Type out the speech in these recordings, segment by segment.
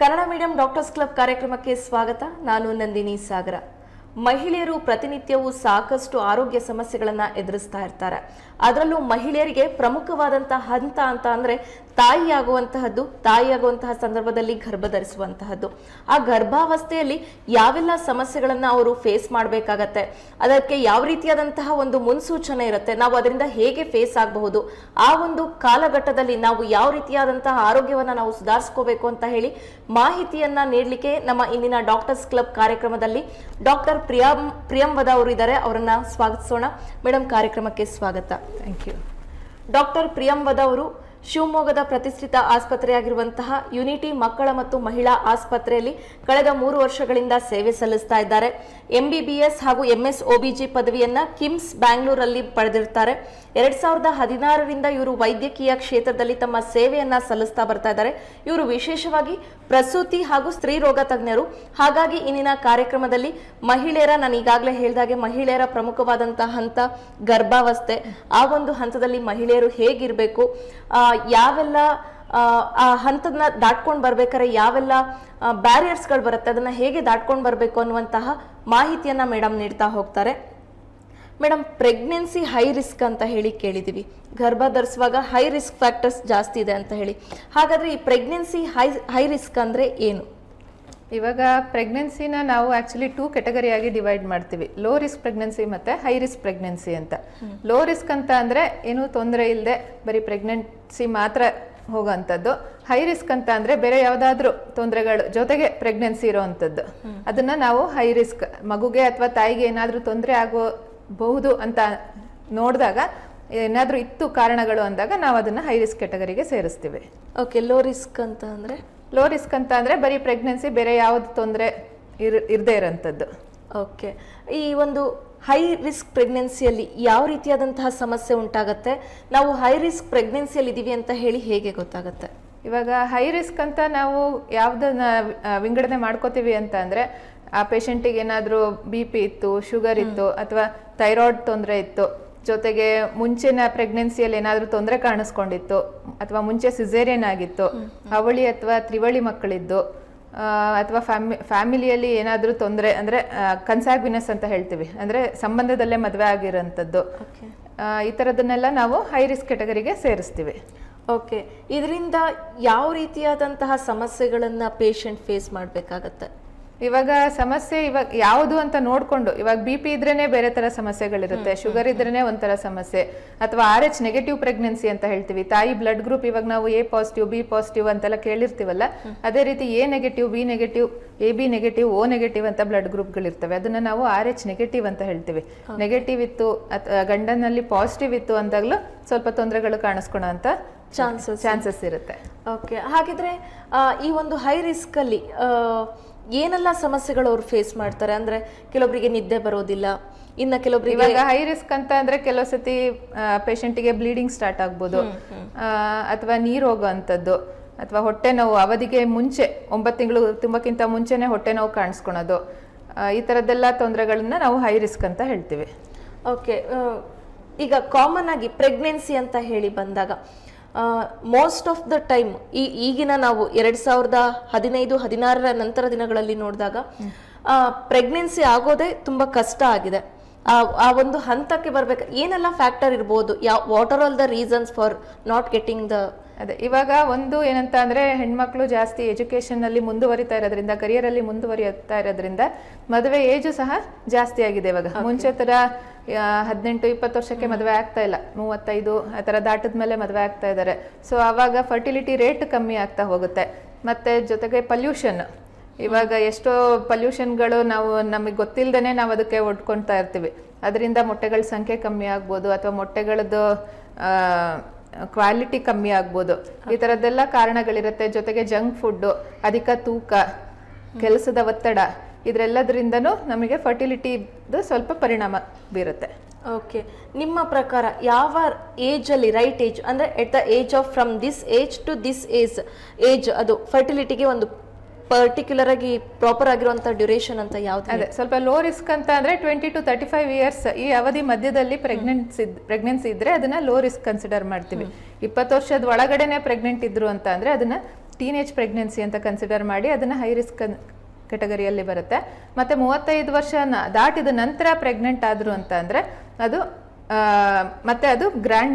Kannada medium doctors club ಕಾರ್ಯಕ್ರಮಕ್ಕೆ ಸ್ವಾಗತ. ನಾನು ನಂದಿನಿ ಸಾಗರ. ಮಹಿಳೆಯರು ಪ್ರತಿನಿತ್ಯವೂ ಸಾಕಷ್ಟು ಆರೋಗ್ಯ ಸಮಸ್ಯೆಗಳನ್ನ ಎದುರಿಸ್ತಾ ಇರ್ತಾರೆ. ಅದರಲ್ಲೂ ಮಹಿಳೆಯರಿಗೆ ಪ್ರಮುಖವಾದಂತಹ ಹಂತ ಅಂತ ಅಂದ್ರೆ ತಾಯಿಯಾಗುವಂತಹದ್ದು ತಾಯಿಯಾಗುವಂತಹ ಸಂದರ್ಭದಲ್ಲಿ ಗರ್ಭ ಧರಿಸುವಂತಹದ್ದು. ಆ ಗರ್ಭಾವಸ್ಥೆಯಲ್ಲಿ ಯಾವೆಲ್ಲ ಸಮಸ್ಯೆಗಳನ್ನ ಅವರು ಫೇಸ್ ಮಾಡಬೇಕಾಗತ್ತೆ ಅದಕ್ಕೆ ಯಾವ ರೀತಿಯಾದಂತಹ ಒಂದು ಮುನ್ಸೂಚನೆ ಇರುತ್ತೆ ನಾವು ಅದರಿಂದ ಹೇಗೆ ಫೇಸ್ ಆಗಬಹುದು ಆ ಒಂದು ಕಾಲಘಟ್ಟದಲ್ಲಿ ನಾವು ಯಾವ ರೀತಿಯಾದಂತಹ ಆರೋಗ್ಯವನ್ನ ನಾವು ಸುಧಾರಿಸ್ಕೋಬೇಕು ಅಂತ ಹೇಳಿ ಮಾಹಿತಿಯನ್ನ ನೀಡಲಿಕ್ಕೆ ನಮ್ಮ ಇಂದಿನ ಡಾಕ್ಟರ್ಸ್ ಕ್ಲಬ್ ಕಾರ್ಯಕ್ರಮದಲ್ಲಿ ಡಾಕ್ಟರ್ ಪ್ರಿಯಂ ಪ್ರಿಯಂವದ ಅವರು ಇದ್ದಾರೆ ಅವರನ್ನ ಸ್ವಾಗತಿಸೋಣ. ಮೇಡಮ್ ಕಾರ್ಯಕ್ರಮಕ್ಕೆ ಸ್ವಾಗತ. ಥ್ಯಾಂಕ್ ಯು ಡಾಕ್ಟರ್ ಪ್ರಿಯಂವದ ಅವರು ಶಿವಮೊಗ್ಗದ ಪ್ರತಿಷ್ಠಿತ ಆಸ್ಪತ್ರೆಯಾಗಿರುವಂತಹ ಯುನಿಟಿ ಮಕ್ಕಳ ಮತ್ತು ಮಹಿಳಾ ಆಸ್ಪತ್ರೆಯಲ್ಲಿ ಕಳೆದ ಮೂರು ವರ್ಷಗಳಿಂದ ಸೇವೆ ಸಲ್ಲಿಸ್ತಾ ಇದ್ದಾರೆ. ಎಂಬಿಬಿಎಸ್ ಹಾಗೂ ಎಂಎಸ್ ಒಬಿಜಿ ಪದವಿಯನ್ನ ಕಿಮ್ಸ್ ಬ್ಯಾಂಗ್ಳೂರಲ್ಲಿ ಪಡೆದಿರ್ತಾರೆ ಎರಡ್ ಸಾವಿರದ ಹದಿನಾರರಿಂದ ಇವರು ವೈದ್ಯಕೀಯ ಕ್ಷೇತ್ರದಲ್ಲಿ ತಮ್ಮ ಸೇವೆಯನ್ನ ಸಲ್ಲಿಸ್ತಾ ಬರ್ತಾ ಇದ್ದಾರೆ. ಇವರು ವಿಶೇಷವಾಗಿ ಪ್ರಸೂತಿ ಹಾಗೂ ಸ್ತ್ರೀ ರೋಗ ತಜ್ಞರು. ಹಾಗಾಗಿ ಇಂದಿನ ಕಾರ್ಯಕ್ರಮದಲ್ಲಿ ಮಹಿಳೆಯರ, ನಾನು ಈಗಾಗಲೇ ಹೇಳಿದಾಗೆ ಮಹಿಳೆಯರ ಪ್ರಮುಖವಾದಂತಹ ಹಂತ ಗರ್ಭಾವಸ್ಥೆ. ಆ ಒಂದು ಹಂತದಲ್ಲಿ ಮಹಿಳೆಯರು ಹೇಗಿರಬೇಕು? ಯಾವೆಲ್ಲ ಆ, ಹಂತದನ್ನ ದಾಟ್ಕೊಂಡು ಬರ್ಬೇಕಾದ್ರೆ ಯಾವೆಲ್ಲ ಬ್ಯಾರಿಯರ್ಸ್ಗಳು ಬರುತ್ತೆ ಅದನ್ನ ಹೇಗೆ ದಾಟ್ಕೊಂಡು ಬರಬೇಕು ಅನ್ನುವಂತಹ ಮಾಹಿತಿಯನ್ನ ಮೇಡಮ್ ನೀಡ್ತಾ ಹೋಗ್ತಾರೆ. ಮೇಡಮ್ ಪ್ರೆಗ್ನೆನ್ಸಿ ಹೈ ರಿಸ್ಕ್ ಅಂತ ಹೇಳಿ ಕೇಳಿದೀವಿ. ಗರ್ಭ ಧರಿಸುವಾಗ ಹೈ ರಿಸ್ಕ್ ಫ್ಯಾಕ್ಟರ್ಸ್ ಜಾಸ್ತಿ ಇದೆ ಅಂತ ಹೇಳಿ. ಹಾಗಾದ್ರೆ ಈ ಪ್ರೆಗ್ನೆನ್ಸಿ ಹೈ ಹೈ ರಿಸ್ಕ್ ಅಂದ್ರೆ ಏನು? ಇವಾಗ ಪ್ರೆಗ್ನೆನ್ಸಿನ ನಾವು ಆ್ಯಕ್ಚುಲಿ ಟೂ ಕೆಟಗರಿಯಾಗಿ ಡಿವೈಡ್ ಮಾಡ್ತೀವಿ. ಲೋ ರಿಸ್ಕ್ ಪ್ರೆಗ್ನೆನ್ಸಿ ಮತ್ತೆ ಹೈ ರಿಸ್ಕ್ ಪ್ರೆಗ್ನೆನ್ಸಿ ಅಂತ. ಲೋ ರಿಸ್ಕ್ ಅಂತ ಅಂದ್ರೆ ಏನೂ ತೊಂದರೆ ಇಲ್ಲದೆ ಬರೀ ಪ್ರೆಗ್ನೆನ್ಸಿ ಮಾತ್ರ ಹೋಗೋವಂಥದ್ದು. ಹೈ ರಿಸ್ಕ್ ಅಂತ ಅಂದ್ರೆ ಬೇರೆ ಯಾವುದಾದ್ರೂ ತೊಂದರೆಗಳು ಜೊತೆಗೆ ಪ್ರೆಗ್ನೆನ್ಸಿ ಇರೋವಂಥದ್ದು. ಅದನ್ನ ನಾವು ಹೈ ರಿಸ್ಕ್ ಮಗುಗೆ ಅಥವಾ ತಾಯಿಗೆ ಏನಾದ್ರೂ ತೊಂದರೆ ಆಗಬಹುದು ಅಂತ ನೋಡಿದಾಗ ಏನಾದ್ರೂ ಇತ್ತು ಕಾರಣಗಳು ಅಂದಾಗ ನಾವು ಅದನ್ನ ಹೈ ರಿಸ್ಕ್ ಕೆಟಗರಿಗೆ ಸೇರಿಸ್ತೀವಿ. ಓಕೆ ಲೋ ರಿಸ್ಕ್ ಅಂತ ಅಂದ್ರೆ? ಲೋ ರಿಸ್ಕ್ ಅಂತ ಅಂದರೆ ಬರೀ ಪ್ರೆಗ್ನೆನ್ಸಿ ಬೇರೆ ಯಾವ್ದು ತೊಂದರೆ ಇರ್ ಇರದೇ ಇರೋಂಥದ್ದು. ಓಕೆ ಈ ಒಂದು ಹೈ ರಿಸ್ಕ್ ಪ್ರೆಗ್ನೆನ್ಸಿಯಲ್ಲಿ ಯಾವ ರೀತಿಯಾದಂತಹ ಸಮಸ್ಯೆ ಉಂಟಾಗುತ್ತೆ? ನಾವು ಹೈ ರಿಸ್ಕ್ ಪ್ರೆಗ್ನೆನ್ಸಿಯಲ್ಲಿ ಇದೀವಿ ಅಂತ ಹೇಳಿ ಹೇಗೆ ಗೊತ್ತಾಗುತ್ತೆ? ಇವಾಗ ಹೈ ರಿಸ್ಕ್ ಅಂತ ನಾವು ಯಾವುದನ್ನ ವಿಂಗಡಣೆ ಮಾಡ್ಕೋತೀವಿ ಅಂತ ಅಂದರೆ ಆ ಪೇಷಂಟಿಗೆ ಏನಾದರೂ ಬಿ ಪಿ ಇತ್ತು ಶುಗರ್ ಇತ್ತು ಅಥವಾ ಥೈರಾಯ್ಡ್ ತೊಂದರೆ ಇತ್ತು ಜೊತೆಗೆ ಮುಂಚಿನ ಪ್ರೆಗ್ನೆನ್ಸಿಯಲ್ಲಿ ಏನಾದರೂ ತೊಂದರೆ ಕಾಣಿಸ್ಕೊಂಡಿತ್ತು ಅಥವಾ ಮುಂಚೆ ಸಿಸೇರಿಯನ್ ಆಗಿತ್ತು ಅವಳಿ ಅಥವಾ ತ್ರಿವಳಿ ಮಕ್ಕಳಿದ್ದು ಅಥವಾ ಫ್ಯಾಮಿ ಫ್ಯಾಮಿಲಿಯಲ್ಲಿ ಏನಾದರೂ ತೊಂದರೆ ಅಂದರೆ ಕನ್ಸಾಗ್ವಿನಸ್ ಅಂತ ಹೇಳ್ತೀವಿ ಅಂದರೆ ಸಂಬಂಧದಲ್ಲೇ ಮದುವೆ ಆಗಿರೋಂಥದ್ದು. ಈ ಥರದನ್ನೆಲ್ಲ ನಾವು ಹೈ ರಿಸ್ಕ್ ಕೆಟಗರಿಗೆ ಸೇರಿಸ್ತೀವಿ. ಓಕೆ ಇದರಿಂದ ಯಾವ ರೀತಿಯಾದಂತಹ ಸಮಸ್ಯೆಗಳನ್ನು ಪೇಷಂಟ್ ಫೇಸ್ ಮಾಡಬೇಕಾಗತ್ತೆ? ಇವಾಗ ಸಮಸ್ಯೆ ಇವಾಗ ಯಾವುದು ಅಂತ ನೋಡ್ಕೊಂಡು ಇವಾಗ ಬಿ ಪಿ ಇದ್ರೇನೆ ಬೇರೆ ತರ ಸಮಸ್ಯೆಗಳಿರುತ್ತೆ ಶುಗರ್ ಇದ್ರೇನೆ ಒಂಥರ ಸಮಸ್ಯೆ ಅಥವಾ ಆರ್ ಎಚ್ ನೆಗೆಟಿವ್ ಪ್ರೆಗ್ನೆನ್ಸಿ ಅಂತ ಹೇಳ್ತೀವಿ. ತಾಯಿ ಬ್ಲಡ್ ಗ್ರೂಪ್ ಇವಾಗ ನಾವು ಎ ಪಾಸಿಟಿವ್ ಬಿ ಪಾಸಿಟಿವ್ ಅಂತೆಲ್ಲ ಕೇಳಿರ್ತೀವಲ್ಲ ಅದೇ ರೀತಿ A negative B negative A B negative O negative ಅಂತ ಬ್ಲಡ್ ಗ್ರೂಪ್ಗಳಿರ್ತವೆ ಅದನ್ನ ನಾವು ಆರ್ ಎಚ್ ನೆಗೆಟಿವ್ ಅಂತ ಹೇಳ್ತೀವಿ. ನೆಗೆಟಿವ್ ಇತ್ತು ಅಥವಾ ಗಂಡನಲ್ಲಿ ಪಾಸಿಟಿವ್ ಇತ್ತು ಅಂದಾಗ್ಲೂ ಸ್ವಲ್ಪ ತೊಂದರೆಗಳು ಕಾಣಿಸ್ಕೊಳೋ ಅಂತ ಚಾನ್ಸಸ್ ಚಾನ್ಸಸ್ ಇರುತ್ತೆ. ಓಕೆ ಹಾಗಿದ್ರೆ ಈ ಒಂದು ಹೈ ರಿಸ್ಕ್ ಅಲ್ಲಿ ಏನೆಲ್ಲ ಸಮಸ್ಯೆಗಳು ಅವ್ರು ಫೇಸ್ ಮಾಡ್ತಾರೆ? ಅಂದ್ರೆ ಕೆಲವೊಬ್ಬರಿಗೆ ನಿದ್ದೆ ಬರೋದಿಲ್ಲ. ಇನ್ನ ಕೆಲವೊಬ್ಬರಿಗೆ ಇವಾಗ ಹೈ ರಿಸ್ಕ್ ಅಂತ ಅಂದ್ರೆ ಕೆಲವು ಸತಿ ಪೇಷಂಟಿಗೆ ಬ್ಲೀಡಿಂಗ್ ಸ್ಟಾರ್ಟ್ ಆಗ್ಬೋದು. ಅಥವಾ ನೀರು ಹೋಗೋವಂಥದ್ದು ಅಥವಾ ಹೊಟ್ಟೆ ನೋವು ಅವಧಿಗೆ ಮುಂಚೆ ಒಂಬತ್ತು ತಿಂಗಳು ತುಂಬಕ್ಕಿಂತ ಮುಂಚೆನೆ ಹೊಟ್ಟೆ ನೋವು ಕಾಣಿಸ್ಕೊಳೋದು. ಈ ಥರದ್ದೆಲ್ಲ ತೊಂದರೆಗಳನ್ನ ನಾವು ಹೈ ರಿಸ್ಕ್ ಅಂತ ಹೇಳ್ತೀವಿ. ಓಕೆ ಈಗ ಕಾಮನ್ ಆಗಿ ಪ್ರೆಗ್ನೆನ್ಸಿ ಅಂತ ಹೇಳಿ ಬಂದಾಗ ಮೋಸ್ಟ್ ಆಫ್ ದ ಟೈಮ್ ಈ ಈಗಿನ ನಾವು ಎರಡು ಸಾವಿರದ ಹದಿನೈದು, ಹದಿನಾರರ ನಂತರ ದಿನಗಳಲ್ಲಿ ನೋಡಿದಾಗ ಪ್ರೆಗ್ನೆನ್ಸಿ ಆಗೋದೇ ತುಂಬಾ ಕಷ್ಟ ಆಗಿದೆ. ಆ ಆ ಒಂದು ಹಂತಕ್ಕೆ ಬರ್ಬೇಕು. ಏನೆಲ್ಲ ಫ್ಯಾಕ್ಟರ್ ಇರ್ಬೋದು? ಯಾವ what are all the reasons for not getting the ಅದೇ ಇವಾಗ ಒಂದು ಏನಂತ ಅಂದ್ರೆ ಹೆಣ್ಮಕ್ಳು ಜಾಸ್ತಿ ಎಜುಕೇಶನ್ ಅಲ್ಲಿ ಮುಂದುವರಿತಾ ಇರೋದ್ರಿಂದ ಕರಿಯರ್ ಅಲ್ಲಿ ಮುಂದುವರಿಯುತ್ತಾ ಇರೋದ್ರಿಂದ ಮದುವೆ ಏಜು ಸಹ ಜಾಸ್ತಿ ಆಗಿದೆ ಇವಾಗ. ಮುಂಚೆ ತರ ಆ, ಹದಿನೆಂಟು ಇಪ್ಪತ್ತು ವರ್ಷಕ್ಕೆ ಮದುವೆ ಆಗ್ತಾ ಇಲ್ಲ. ಮೂವತ್ತೈದು ಆ ಥರ ದಾಟದ ಮೇಲೆ ಮದುವೆ ಆಗ್ತಾ ಇದ್ದಾರೆ ಸೊ ಅವಾಗ ಫರ್ಟಿಲಿಟಿ ರೇಟ್ ಕಮ್ಮಿ ಆಗ್ತಾ ಹೋಗುತ್ತೆ. ಮತ್ತೆ ಜೊತೆಗೆ ಪಲ್ಯೂಷನ್ ಇವಾಗ ಎಷ್ಟೋ ಪಲ್ಯೂಷನ್ಗಳು ನಾವು ನಮಗೆ ಗೊತ್ತಿಲ್ಲದೇ ನಾವು ಅದಕ್ಕೆ ಒಡ್ಕೊಳ್ತಾ ಇರ್ತೀವಿ. ಅದರಿಂದ ಮೊಟ್ಟೆಗಳ ಸಂಖ್ಯೆ ಕಮ್ಮಿ ಆಗ್ಬೋದು ಅಥವಾ ಮೊಟ್ಟೆಗಳದ್ದು ಕ್ವಾಲಿಟಿ ಕಮ್ಮಿ ಆಗ್ಬೋದು. ಈ ಥರದ್ದೆಲ್ಲ ಕಾರಣಗಳಿರುತ್ತೆ. ಜೊತೆಗೆ ಜಂಕ್ ಫುಡ್ಡು, ಅಧಿಕ ತೂಕ, ಕೆಲಸದ ಒತ್ತಡ, ಇದರೆಲ್ಲದರಿಂದನೂ ನಮಗೆ ಫರ್ಟಿಲಿಟಿದು ಸ್ವಲ್ಪ ಪರಿಣಾಮ ಬೀರುತ್ತೆ. ಓಕೆ. ನಿಮ್ಮ ಪ್ರಕಾರ ಯಾವ ಏಜಲ್ಲಿ, ರೈಟ್ ಏಜ್, ಅಂದರೆ at the age of, from this age to this age age ಅದು ಫರ್ಟಿಲಿಟಿಗೆ ಒಂದು ಪರ್ಟಿಕ್ಯುಲರ್ ಆಗಿ ಪ್ರಾಪರ್ ಆಗಿರುವಂತ ಡ್ಯೂರೇಷನ್ ಅಂತ ಯಾವ್ದು ಅದೇ ಸ್ವಲ್ಪ ಲೋ ರಿಸ್ಕ್ ಅಂತ ಅಂದ್ರೆ twenty to thirty five years ಈ ಅವಧಿ ಮಧ್ಯದಲ್ಲಿ ಪ್ರೆಗ್ನೆನ್ಸಿ ಪ್ರೆಗ್ನೆನ್ಸಿ ಇದ್ರೆ ಅದನ್ನ ಲೋ ರಿಸ್ಕ್ ಕನ್ಸಿಡರ್ ಮಾಡ್ತೀವಿ. ಇಪ್ಪತ್ತು ವರ್ಷದ ಒಳಗಡೆನೆ ಪ್ರೆಗ್ನೆಂಟ್ ಇದ್ರು ಅಂತ ಅಂದ್ರೆ ಅದನ್ನ ಟೀನೇಜ್ ಪ್ರೆಗ್ನೆನ್ಸಿ ಅಂತ ಕನ್ಸಿಡರ್ ಮಾಡಿ ಅದನ್ನ ಹೈ ರಿಸ್ಕ್ ಕೆಟಗರಿಯಲ್ಲಿ ಬರುತ್ತೆ. ಮತ್ತೆ ಮೂವತ್ತೈದು ವರ್ಷ ದಾಟಿದ ನಂತರ ಪ್ರೆಗ್ನೆಂಟ್ ಆದರು ಅಂತ ಅಂದ್ರೆ ಅದು ಮತ್ತೆ ಅದು ಗ್ರ್ಯಾಂಡ್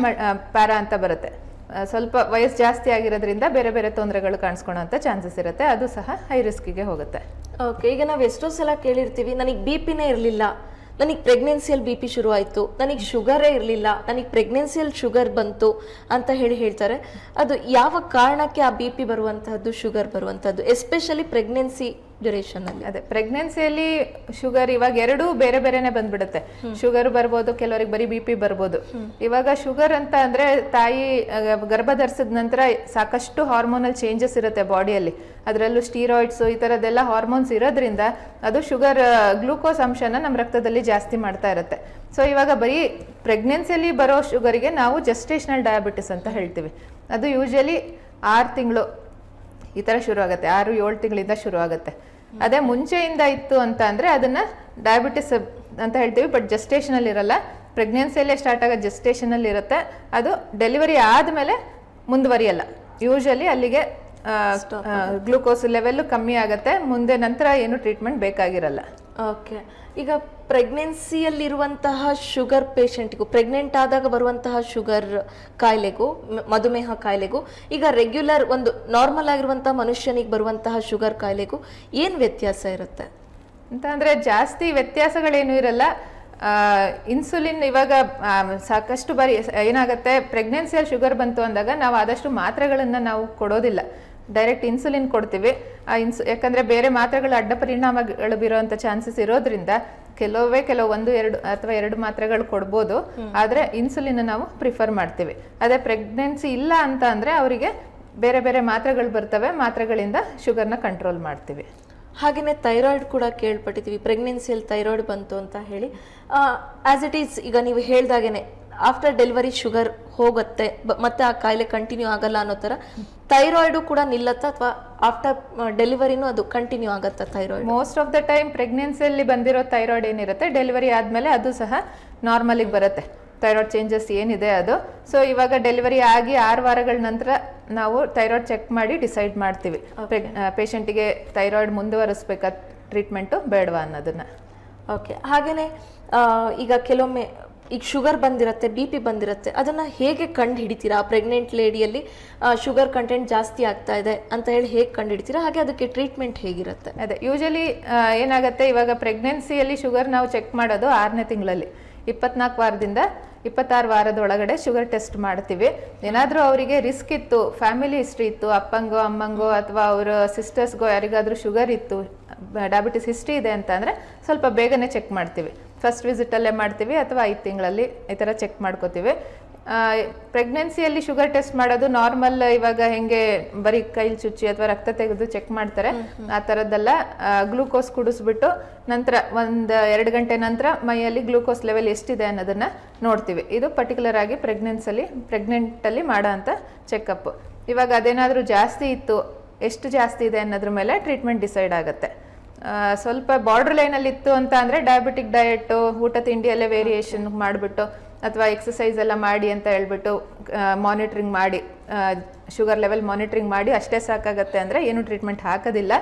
ಪ್ಯಾರಾ ಅಂತ ಬರುತ್ತೆ. ಸ್ವಲ್ಪ ವಯಸ್ಸು ಜಾಸ್ತಿ ಆಗಿರೋದ್ರಿಂದ ಬೇರೆ ಬೇರೆ ತೊಂದರೆಗಳು ಕಾಣಿಸ್ಕೊಳ್ಳೋಂಥ ಚಾನ್ಸಸ್ ಇರುತ್ತೆ. ಅದು ಸಹ ಹೈ ರಿಸ್ಕಿಗೆ ಹೋಗುತ್ತೆ. ಓಕೆ ಈಗ ನಾವು ಎಷ್ಟೋ ಸಲ ಕೇಳಿರ್ತೀವಿ, ನನಗೆ ಬಿ ಪಿನೇ ಇರಲಿಲ್ಲ, ನನಗೆ ಪ್ರೆಗ್ನೆನ್ಸಿಯಲ್ ಬಿ ಪಿ ಶುರು ನನಗೆ ಶುಗರೇ ಇರಲಿಲ್ಲ, ನನಗೆ ಪ್ರೆಗ್ನೆನ್ಸಿಯಲ್ ಶುಗರ್ ಬಂತು ಅಂತ ಹೇಳಿ ಹೇಳ್ತಾರೆ. ಅದು ಯಾವ ಕಾರಣಕ್ಕೆ ಆ ಬಿ ಪಿ ಬರುವಂತಹದ್ದು ಶುಗರ್ ಬರುವಂಥದ್ದು ಎಸ್ಪೆಷಲಿ ಪ್ರೆಗ್ನೆನ್ಸಿ ಡ್ಯೂರೇಷನಲ್ಲಿ. ಅದೇ ಪ್ರೆಗ್ನೆನ್ಸಿಯಲ್ಲಿ ಶುಗರ್ ಇವಾಗ ಎರಡೂ ಬೇರೆ ಬೇರೆನೆ ಬಂದ್ಬಿಡುತ್ತೆ. ಶುಗರ್ ಬರ್ಬೋದು ಕೆಲವರಿಗೆ ಬರೀ ಬಿ ಪಿ ಬರ್ಬೋದು. ಇವಾಗ ಶುಗರ್ ಅಂತ ಅಂದ್ರೆ ತಾಯಿ ಗರ್ಭಧರಿಸಿದ ಗರ್ಭ ಧರಿಸಿದ ನಂತರ ಸಾಕಷ್ಟು ಹಾರ್ಮೋನಲ್ ಚೇಂಜಸ್ ಇರುತ್ತೆ ಬಾಡಿಯಲ್ಲಿ. ಅದರಲ್ಲೂ ಸ್ಟೀರಾಯ್ಡ್ಸ್ ಈ ಥರದ್ದೆಲ್ಲ ಹಾರ್ಮೋನ್ಸ್ ಇರೋದ್ರಿಂದ ಅದು ಶುಗರ್ ಗ್ಲೂಕೋಸ್ ಅಂಶನ ನಮ್ಮ ರಕ್ತದಲ್ಲಿ ಜಾಸ್ತಿ ಮಾಡ್ತಾ ಇರುತ್ತೆ. ಸೊ ಇವಾಗ ಬರೀ ಪ್ರೆಗ್ನೆನ್ಸಿಯಲ್ಲಿ ಬರೋ ಶುಗರಿಗೆ ನಾವು ಜಸ್ಟೇಷನಲ್ ಡಯಾಬಿಟಿಸ್ ಅಂತ ಹೇಳ್ತೀವಿ. ಅದು ಯೂಶಲಿ ಆರು ತಿಂಗಳು ಈ ಥರ ಶುರು ಆಗುತ್ತೆ. ಆರು, ಏಳು ತಿಂಗಳಿಂದ ಶುರು ಆಗುತ್ತೆ. ಅದೇ ಮುಂಚೆಯಿಂದ ಇತ್ತು ಅಂತ ಅಂದರೆ ಅದನ್ನು ಡಯಾಬಿಟಿಸ್ ಅಂತ ಹೇಳ್ತೀವಿ ಬಟ್ ಜಸ್ಟೇಷನಲ್ಲಿ ಇರಲ್ಲ. ಪ್ರೆಗ್ನೆನ್ಸಿಯಲ್ಲೇ ಸ್ಟಾರ್ಟ್ ಆಗೋ ಜಸ್ಟೇಷನಲ್ಲಿ ಇರುತ್ತೆ. ಅದು ಡೆಲಿವರಿ ಆದಮೇಲೆ ಮುಂದುವರಿಯಲ್ಲ. ಯೂಶಲಿ ಅಲ್ಲಿಗೆ ಗ್ಲೂಕೋಸ್ ಲೆವೆಲ್ ಕಮ್ಮಿ ಆಗುತ್ತೆ. ಮುಂದೆ ನಂತರ ಏನು ಟ್ರೀಟ್ಮೆಂಟ್ ಬೇಕಾಗಿರಲ್ಲ. ಓಕೆ ಈಗ ಪ್ರೆಗ್ನೆನ್ಸಿಯಲ್ಲಿರುವಂತಹ ಶುಗರ್ ಪೇಷಂಟ್ಗೂ ಪ್ರೆಗ್ನೆಂಟ್ ಆದಾಗ ಬರುವಂತಹ ಶುಗರ್ ಕಾಯಿಲೆಗೂ ಮಧುಮೇಹ ಕಾಯಿಲೆಗೂ ಈಗ ರೆಗ್ಯುಲರ್ ಒಂದು ನಾರ್ಮಲ್ ಆಗಿರುವಂತಹ ಮನುಷ್ಯನಿಗೆ ಬರುವಂತಹ ಶುಗರ್ ಕಾಯಿಲೆಗೂ ಏನು ವ್ಯತ್ಯಾಸ ಇರುತ್ತೆ? ಅಂತ ಅಂದರೆ ಜಾಸ್ತಿ ವ್ಯತ್ಯಾಸಗಳೇನು ಇರಲ್ಲ. ಇನ್ಸುಲಿನ್ ಇವಾಗ ಸಾಕಷ್ಟು ಬಾರಿ ಏನಾಗುತ್ತೆ ಪ್ರೆಗ್ನೆನ್ಸಿಯಲ್ಲಿ ಶುಗರ್ ಬಂತು ಅಂದಾಗ ನಾವು ಆದಷ್ಟು ಮಾತ್ರೆಗಳನ್ನು ನಾವು ಕೊಡೋದಿಲ್ಲ. ಡೈರೆಕ್ಟ್ ಇನ್ಸುಲಿನ್ ಕೊಡ್ತೀವಿ. ಆ ಇನ್ಸು ಯಾಕಂದರೆ ಬೇರೆ ಮಾತ್ರೆಗಳು ಅಡ್ಡ ಪರಿಣಾಮಗಳು ಬೀರೋವಂಥ ಚಾನ್ಸಸ್ ಇರೋದ್ರಿಂದ ಕೆಲವೇ ಕೆಲವು ಒಂದು ಎರಡು ಅಥವಾ ಎರಡು ಮಾತ್ರೆಗಳು ಕೊಡ್ಬೋದು. ಆದರೆ ಇನ್ಸುಲಿನ್ ನಾವು ಪ್ರಿಫರ್ ಮಾಡ್ತೀವಿ. ಅದೇ ಪ್ರೆಗ್ನೆನ್ಸಿ ಇಲ್ಲ ಅಂತ ಅಂದರೆ ಅವರಿಗೆ ಬೇರೆ ಬೇರೆ ಮಾತ್ರೆಗಳು ಬರ್ತವೆ. ಮಾತ್ರೆಗಳಿಂದ ಶುಗರ್ನ ಕಂಟ್ರೋಲ್ ಮಾಡ್ತೀವಿ. ಹಾಗೆಯೇ ಥೈರಾಯ್ಡ್ ಕೂಡ ಕೇಳ್ಪಟ್ಟಿದ್ದೀವಿ ಪ್ರೆಗ್ನೆನ್ಸಿಯಲ್ಲಿ ಥೈರಾಯ್ಡ್ ಬಂತು ಅಂತ ಹೇಳಿ. ಆಸ್ ಇಟ್ ಈಸ್ ಈಗ ನೀವು ಹೇಳ್ದಾಗೇನೆ ಆಫ್ಟರ್ ಡೆಲಿವರಿ ಶುಗರ್ ಹೋಗುತ್ತೆ ಮತ್ತೆ ಆ ಕಾಯಿಲೆ ಕಂಟಿನ್ಯೂ ಆಗಲ್ಲ ಅನ್ನೋ ಥರ ಥೈರಾಯ್ಡು ಕೂಡ ನಿಲ್ಲತ್ತಾ ಅಥವಾ ಆಫ್ಟರ್ ಡೆಲಿವರಿನೂ ಅದು ಕಂಟಿನ್ಯೂ ಆಗುತ್ತಾ thyroid most of the time ಪ್ರೆಗ್ನೆನ್ಸಿಯಲ್ಲಿ ಬಂದಿರೋ ಥೈರಾಯ್ಡ್ ಏನಿರುತ್ತೆ ಡೆಲಿವರಿ ಆದಮೇಲೆ ಅದು ಸಹ ನಾರ್ಮಲಿಗೆ ಬರುತ್ತೆ. ಥೈರಾಯ್ಡ್ ಚೇಂಜಸ್ ಏನಿದೆ ಅದು. ಸೊ ಇವಾಗ ಡೆಲಿವರಿ ಆಗಿ ಆರು ವಾರಗಳ ನಂತರ ನಾವು ಥೈರಾಯ್ಡ್ ಚೆಕ್ ಮಾಡಿ ಡಿಸೈಡ್ ಮಾಡ್ತೀವಿ. ಪೇಷಂಟಿಗೆ ಥೈರಾಯ್ಡ್ ಮುಂದುವರಿಸ್ಬೇಕಾ ಟ್ರೀಟ್ಮೆಂಟು ಬೇಡವಾ ಅನ್ನೋದನ್ನ. ಓಕೆ ಹಾಗೆಯೇ ಈಗ ಕೆಲವೊಮ್ಮೆ ಈಗ ಶುಗರ್ ಬಂದಿರುತ್ತೆ, ಬಿ ಪಿ ಬಂದಿರುತ್ತೆ, ಅದನ್ನು ಹೇಗೆ ಕಂಡು ಹಿಡಿತೀರಾ ಪ್ರೆಗ್ನೆಂಟ್ ಲೇಡಿಯಲ್ಲಿ ಶುಗರ್ ಕಂಟೆಂಟ್ ಜಾಸ್ತಿ ಆಗ್ತಾ ಇದೆ ಅಂತ ಹೇಳಿ ಹೇಗೆ ಕಂಡು ಹಿಡಿತೀರಾ ಹಾಗೆ ಅದಕ್ಕೆ ಟ್ರೀಟ್ಮೆಂಟ್ ಹೇಗಿರುತ್ತೆ? ಅದೇ ಯೂಶಲಿ ಏನಾಗುತ್ತೆ, ಇವಾಗ ಪ್ರೆಗ್ನೆನ್ಸಿಯಲ್ಲಿ ಶುಗರ್ ನಾವು ಚೆಕ್ ಮಾಡೋದು ಆರನೇ ತಿಂಗಳಲ್ಲಿ. ಇಪ್ಪತ್ನಾಲ್ಕು ವಾರದಿಂದ ಇಪ್ಪತ್ತಾರು ವಾರದ ಒಳಗಡೆ ಶುಗರ್ ಟೆಸ್ಟ್ ಮಾಡ್ತೀವಿ. ಏನಾದರೂ ಅವರಿಗೆ ರಿಸ್ಕ್ ಇತ್ತು ಫ್ಯಾಮಿಲಿ ಹಿಸ್ಟ್ರಿ ಇತ್ತು, ಅಪ್ಪಂಗೋ, ಅಮ್ಮಂಗೋ ಅಥವಾ ಅವರ ಸಿಸ್ಟರ್ಸ್ಗೋ ಯಾರಿಗಾದರೂ ಶುಗರ್ ಇತ್ತು ಡಯಾಬಿಟಿಸ್ ಹಿಸ್ಟ್ರಿ ಇದೆ ಅಂತಂದರೆ ಸ್ವಲ್ಪ ಬೇಗನೆ ಚೆಕ್ ಮಾಡ್ತೀವಿ. ಫಸ್ಟ್ ವಿಸಿಟಲ್ಲೇ ಮಾಡ್ತೀವಿ ಅಥವಾ ಐದು ತಿಂಗಳಲ್ಲಿ ಈ ಥರ ಚೆಕ್ ಮಾಡ್ಕೋತೀವಿ. ಪ್ರೆಗ್ನೆನ್ಸಿಯಲ್ಲಿ ಶುಗರ್ ಟೆಸ್ಟ್ ಮಾಡೋದು ನಾರ್ಮಲ್ ಇವಾಗ ಹೆಂಗೆ ಬರೀ ಕೈಲಿ ಚುಚ್ಚಿ ಅಥವಾ ರಕ್ತ ತೆಗೆದು ಚೆಕ್ ಮಾಡ್ತಾರೆ. ಆ ಥರದ್ದೆಲ್ಲ ಗ್ಲೂಕೋಸ್ ಕುಡಿಸ್ಬಿಟ್ಟು ನಂತರ ಒಂದು ಎರಡು ಗಂಟೆ ನಂತರ ಮೈಯಲ್ಲಿ ಗ್ಲೂಕೋಸ್ ಲೆವೆಲ್ ಎಷ್ಟಿದೆ ಅನ್ನೋದನ್ನು ನೋಡ್ತೀವಿ. ಇದು ಪರ್ಟಿಕ್ಯುಲರ್ ಆಗಿ ಪ್ರೆಗ್ನೆನ್ಸಲ್ಲಿ ಪ್ರೆಗ್ನೆಂಟಲ್ಲಿ ಮಾಡೋ ಅಂಥ ಚೆಕಪ್ ಇವಾಗ ಅದೇನಾದರೂ ಜಾಸ್ತಿ ಇತ್ತು ಎಷ್ಟು ಜಾಸ್ತಿ ಇದೆ ಅನ್ನೋದ್ರ ಮೇಲೆ ಟ್ರೀಟ್ಮೆಂಟ್ ಡಿಸೈಡ್ ಆಗುತ್ತೆ. ಸ್ವಲ್ಪ ಬಾರ್ಡರ್ ಲೈನಲ್ಲಿ ಇತ್ತು ಅಂತ ಅಂದರೆ ಡಯಾಬಿಟಿಕ್ ಡಯಟ್ ಊಟ ತಿಂಡಿಯಲ್ಲೇ ವೇರಿಯೇಷನ್ ಮಾಡಿಬಿಟ್ಟು ಅಥವಾ ಎಕ್ಸಸೈಸ್ ಎಲ್ಲ ಮಾಡಿ ಅಂತ ಹೇಳ್ಬಿಟ್ಟು ಮಾನಿಟ್ರಿಂಗ್ ಮಾಡಿ ಶುಗರ್ ಲೆವೆಲ್ ಮಾನಿಟ್ರಿಂಗ್ ಮಾಡಿ ಅಷ್ಟೇ ಸಾಕಾಗತ್ತೆ ಅಂದರೆ ಏನು ಟ್ರೀಟ್ಮೆಂಟ್ ಹಾಕೋದಿಲ್ಲ.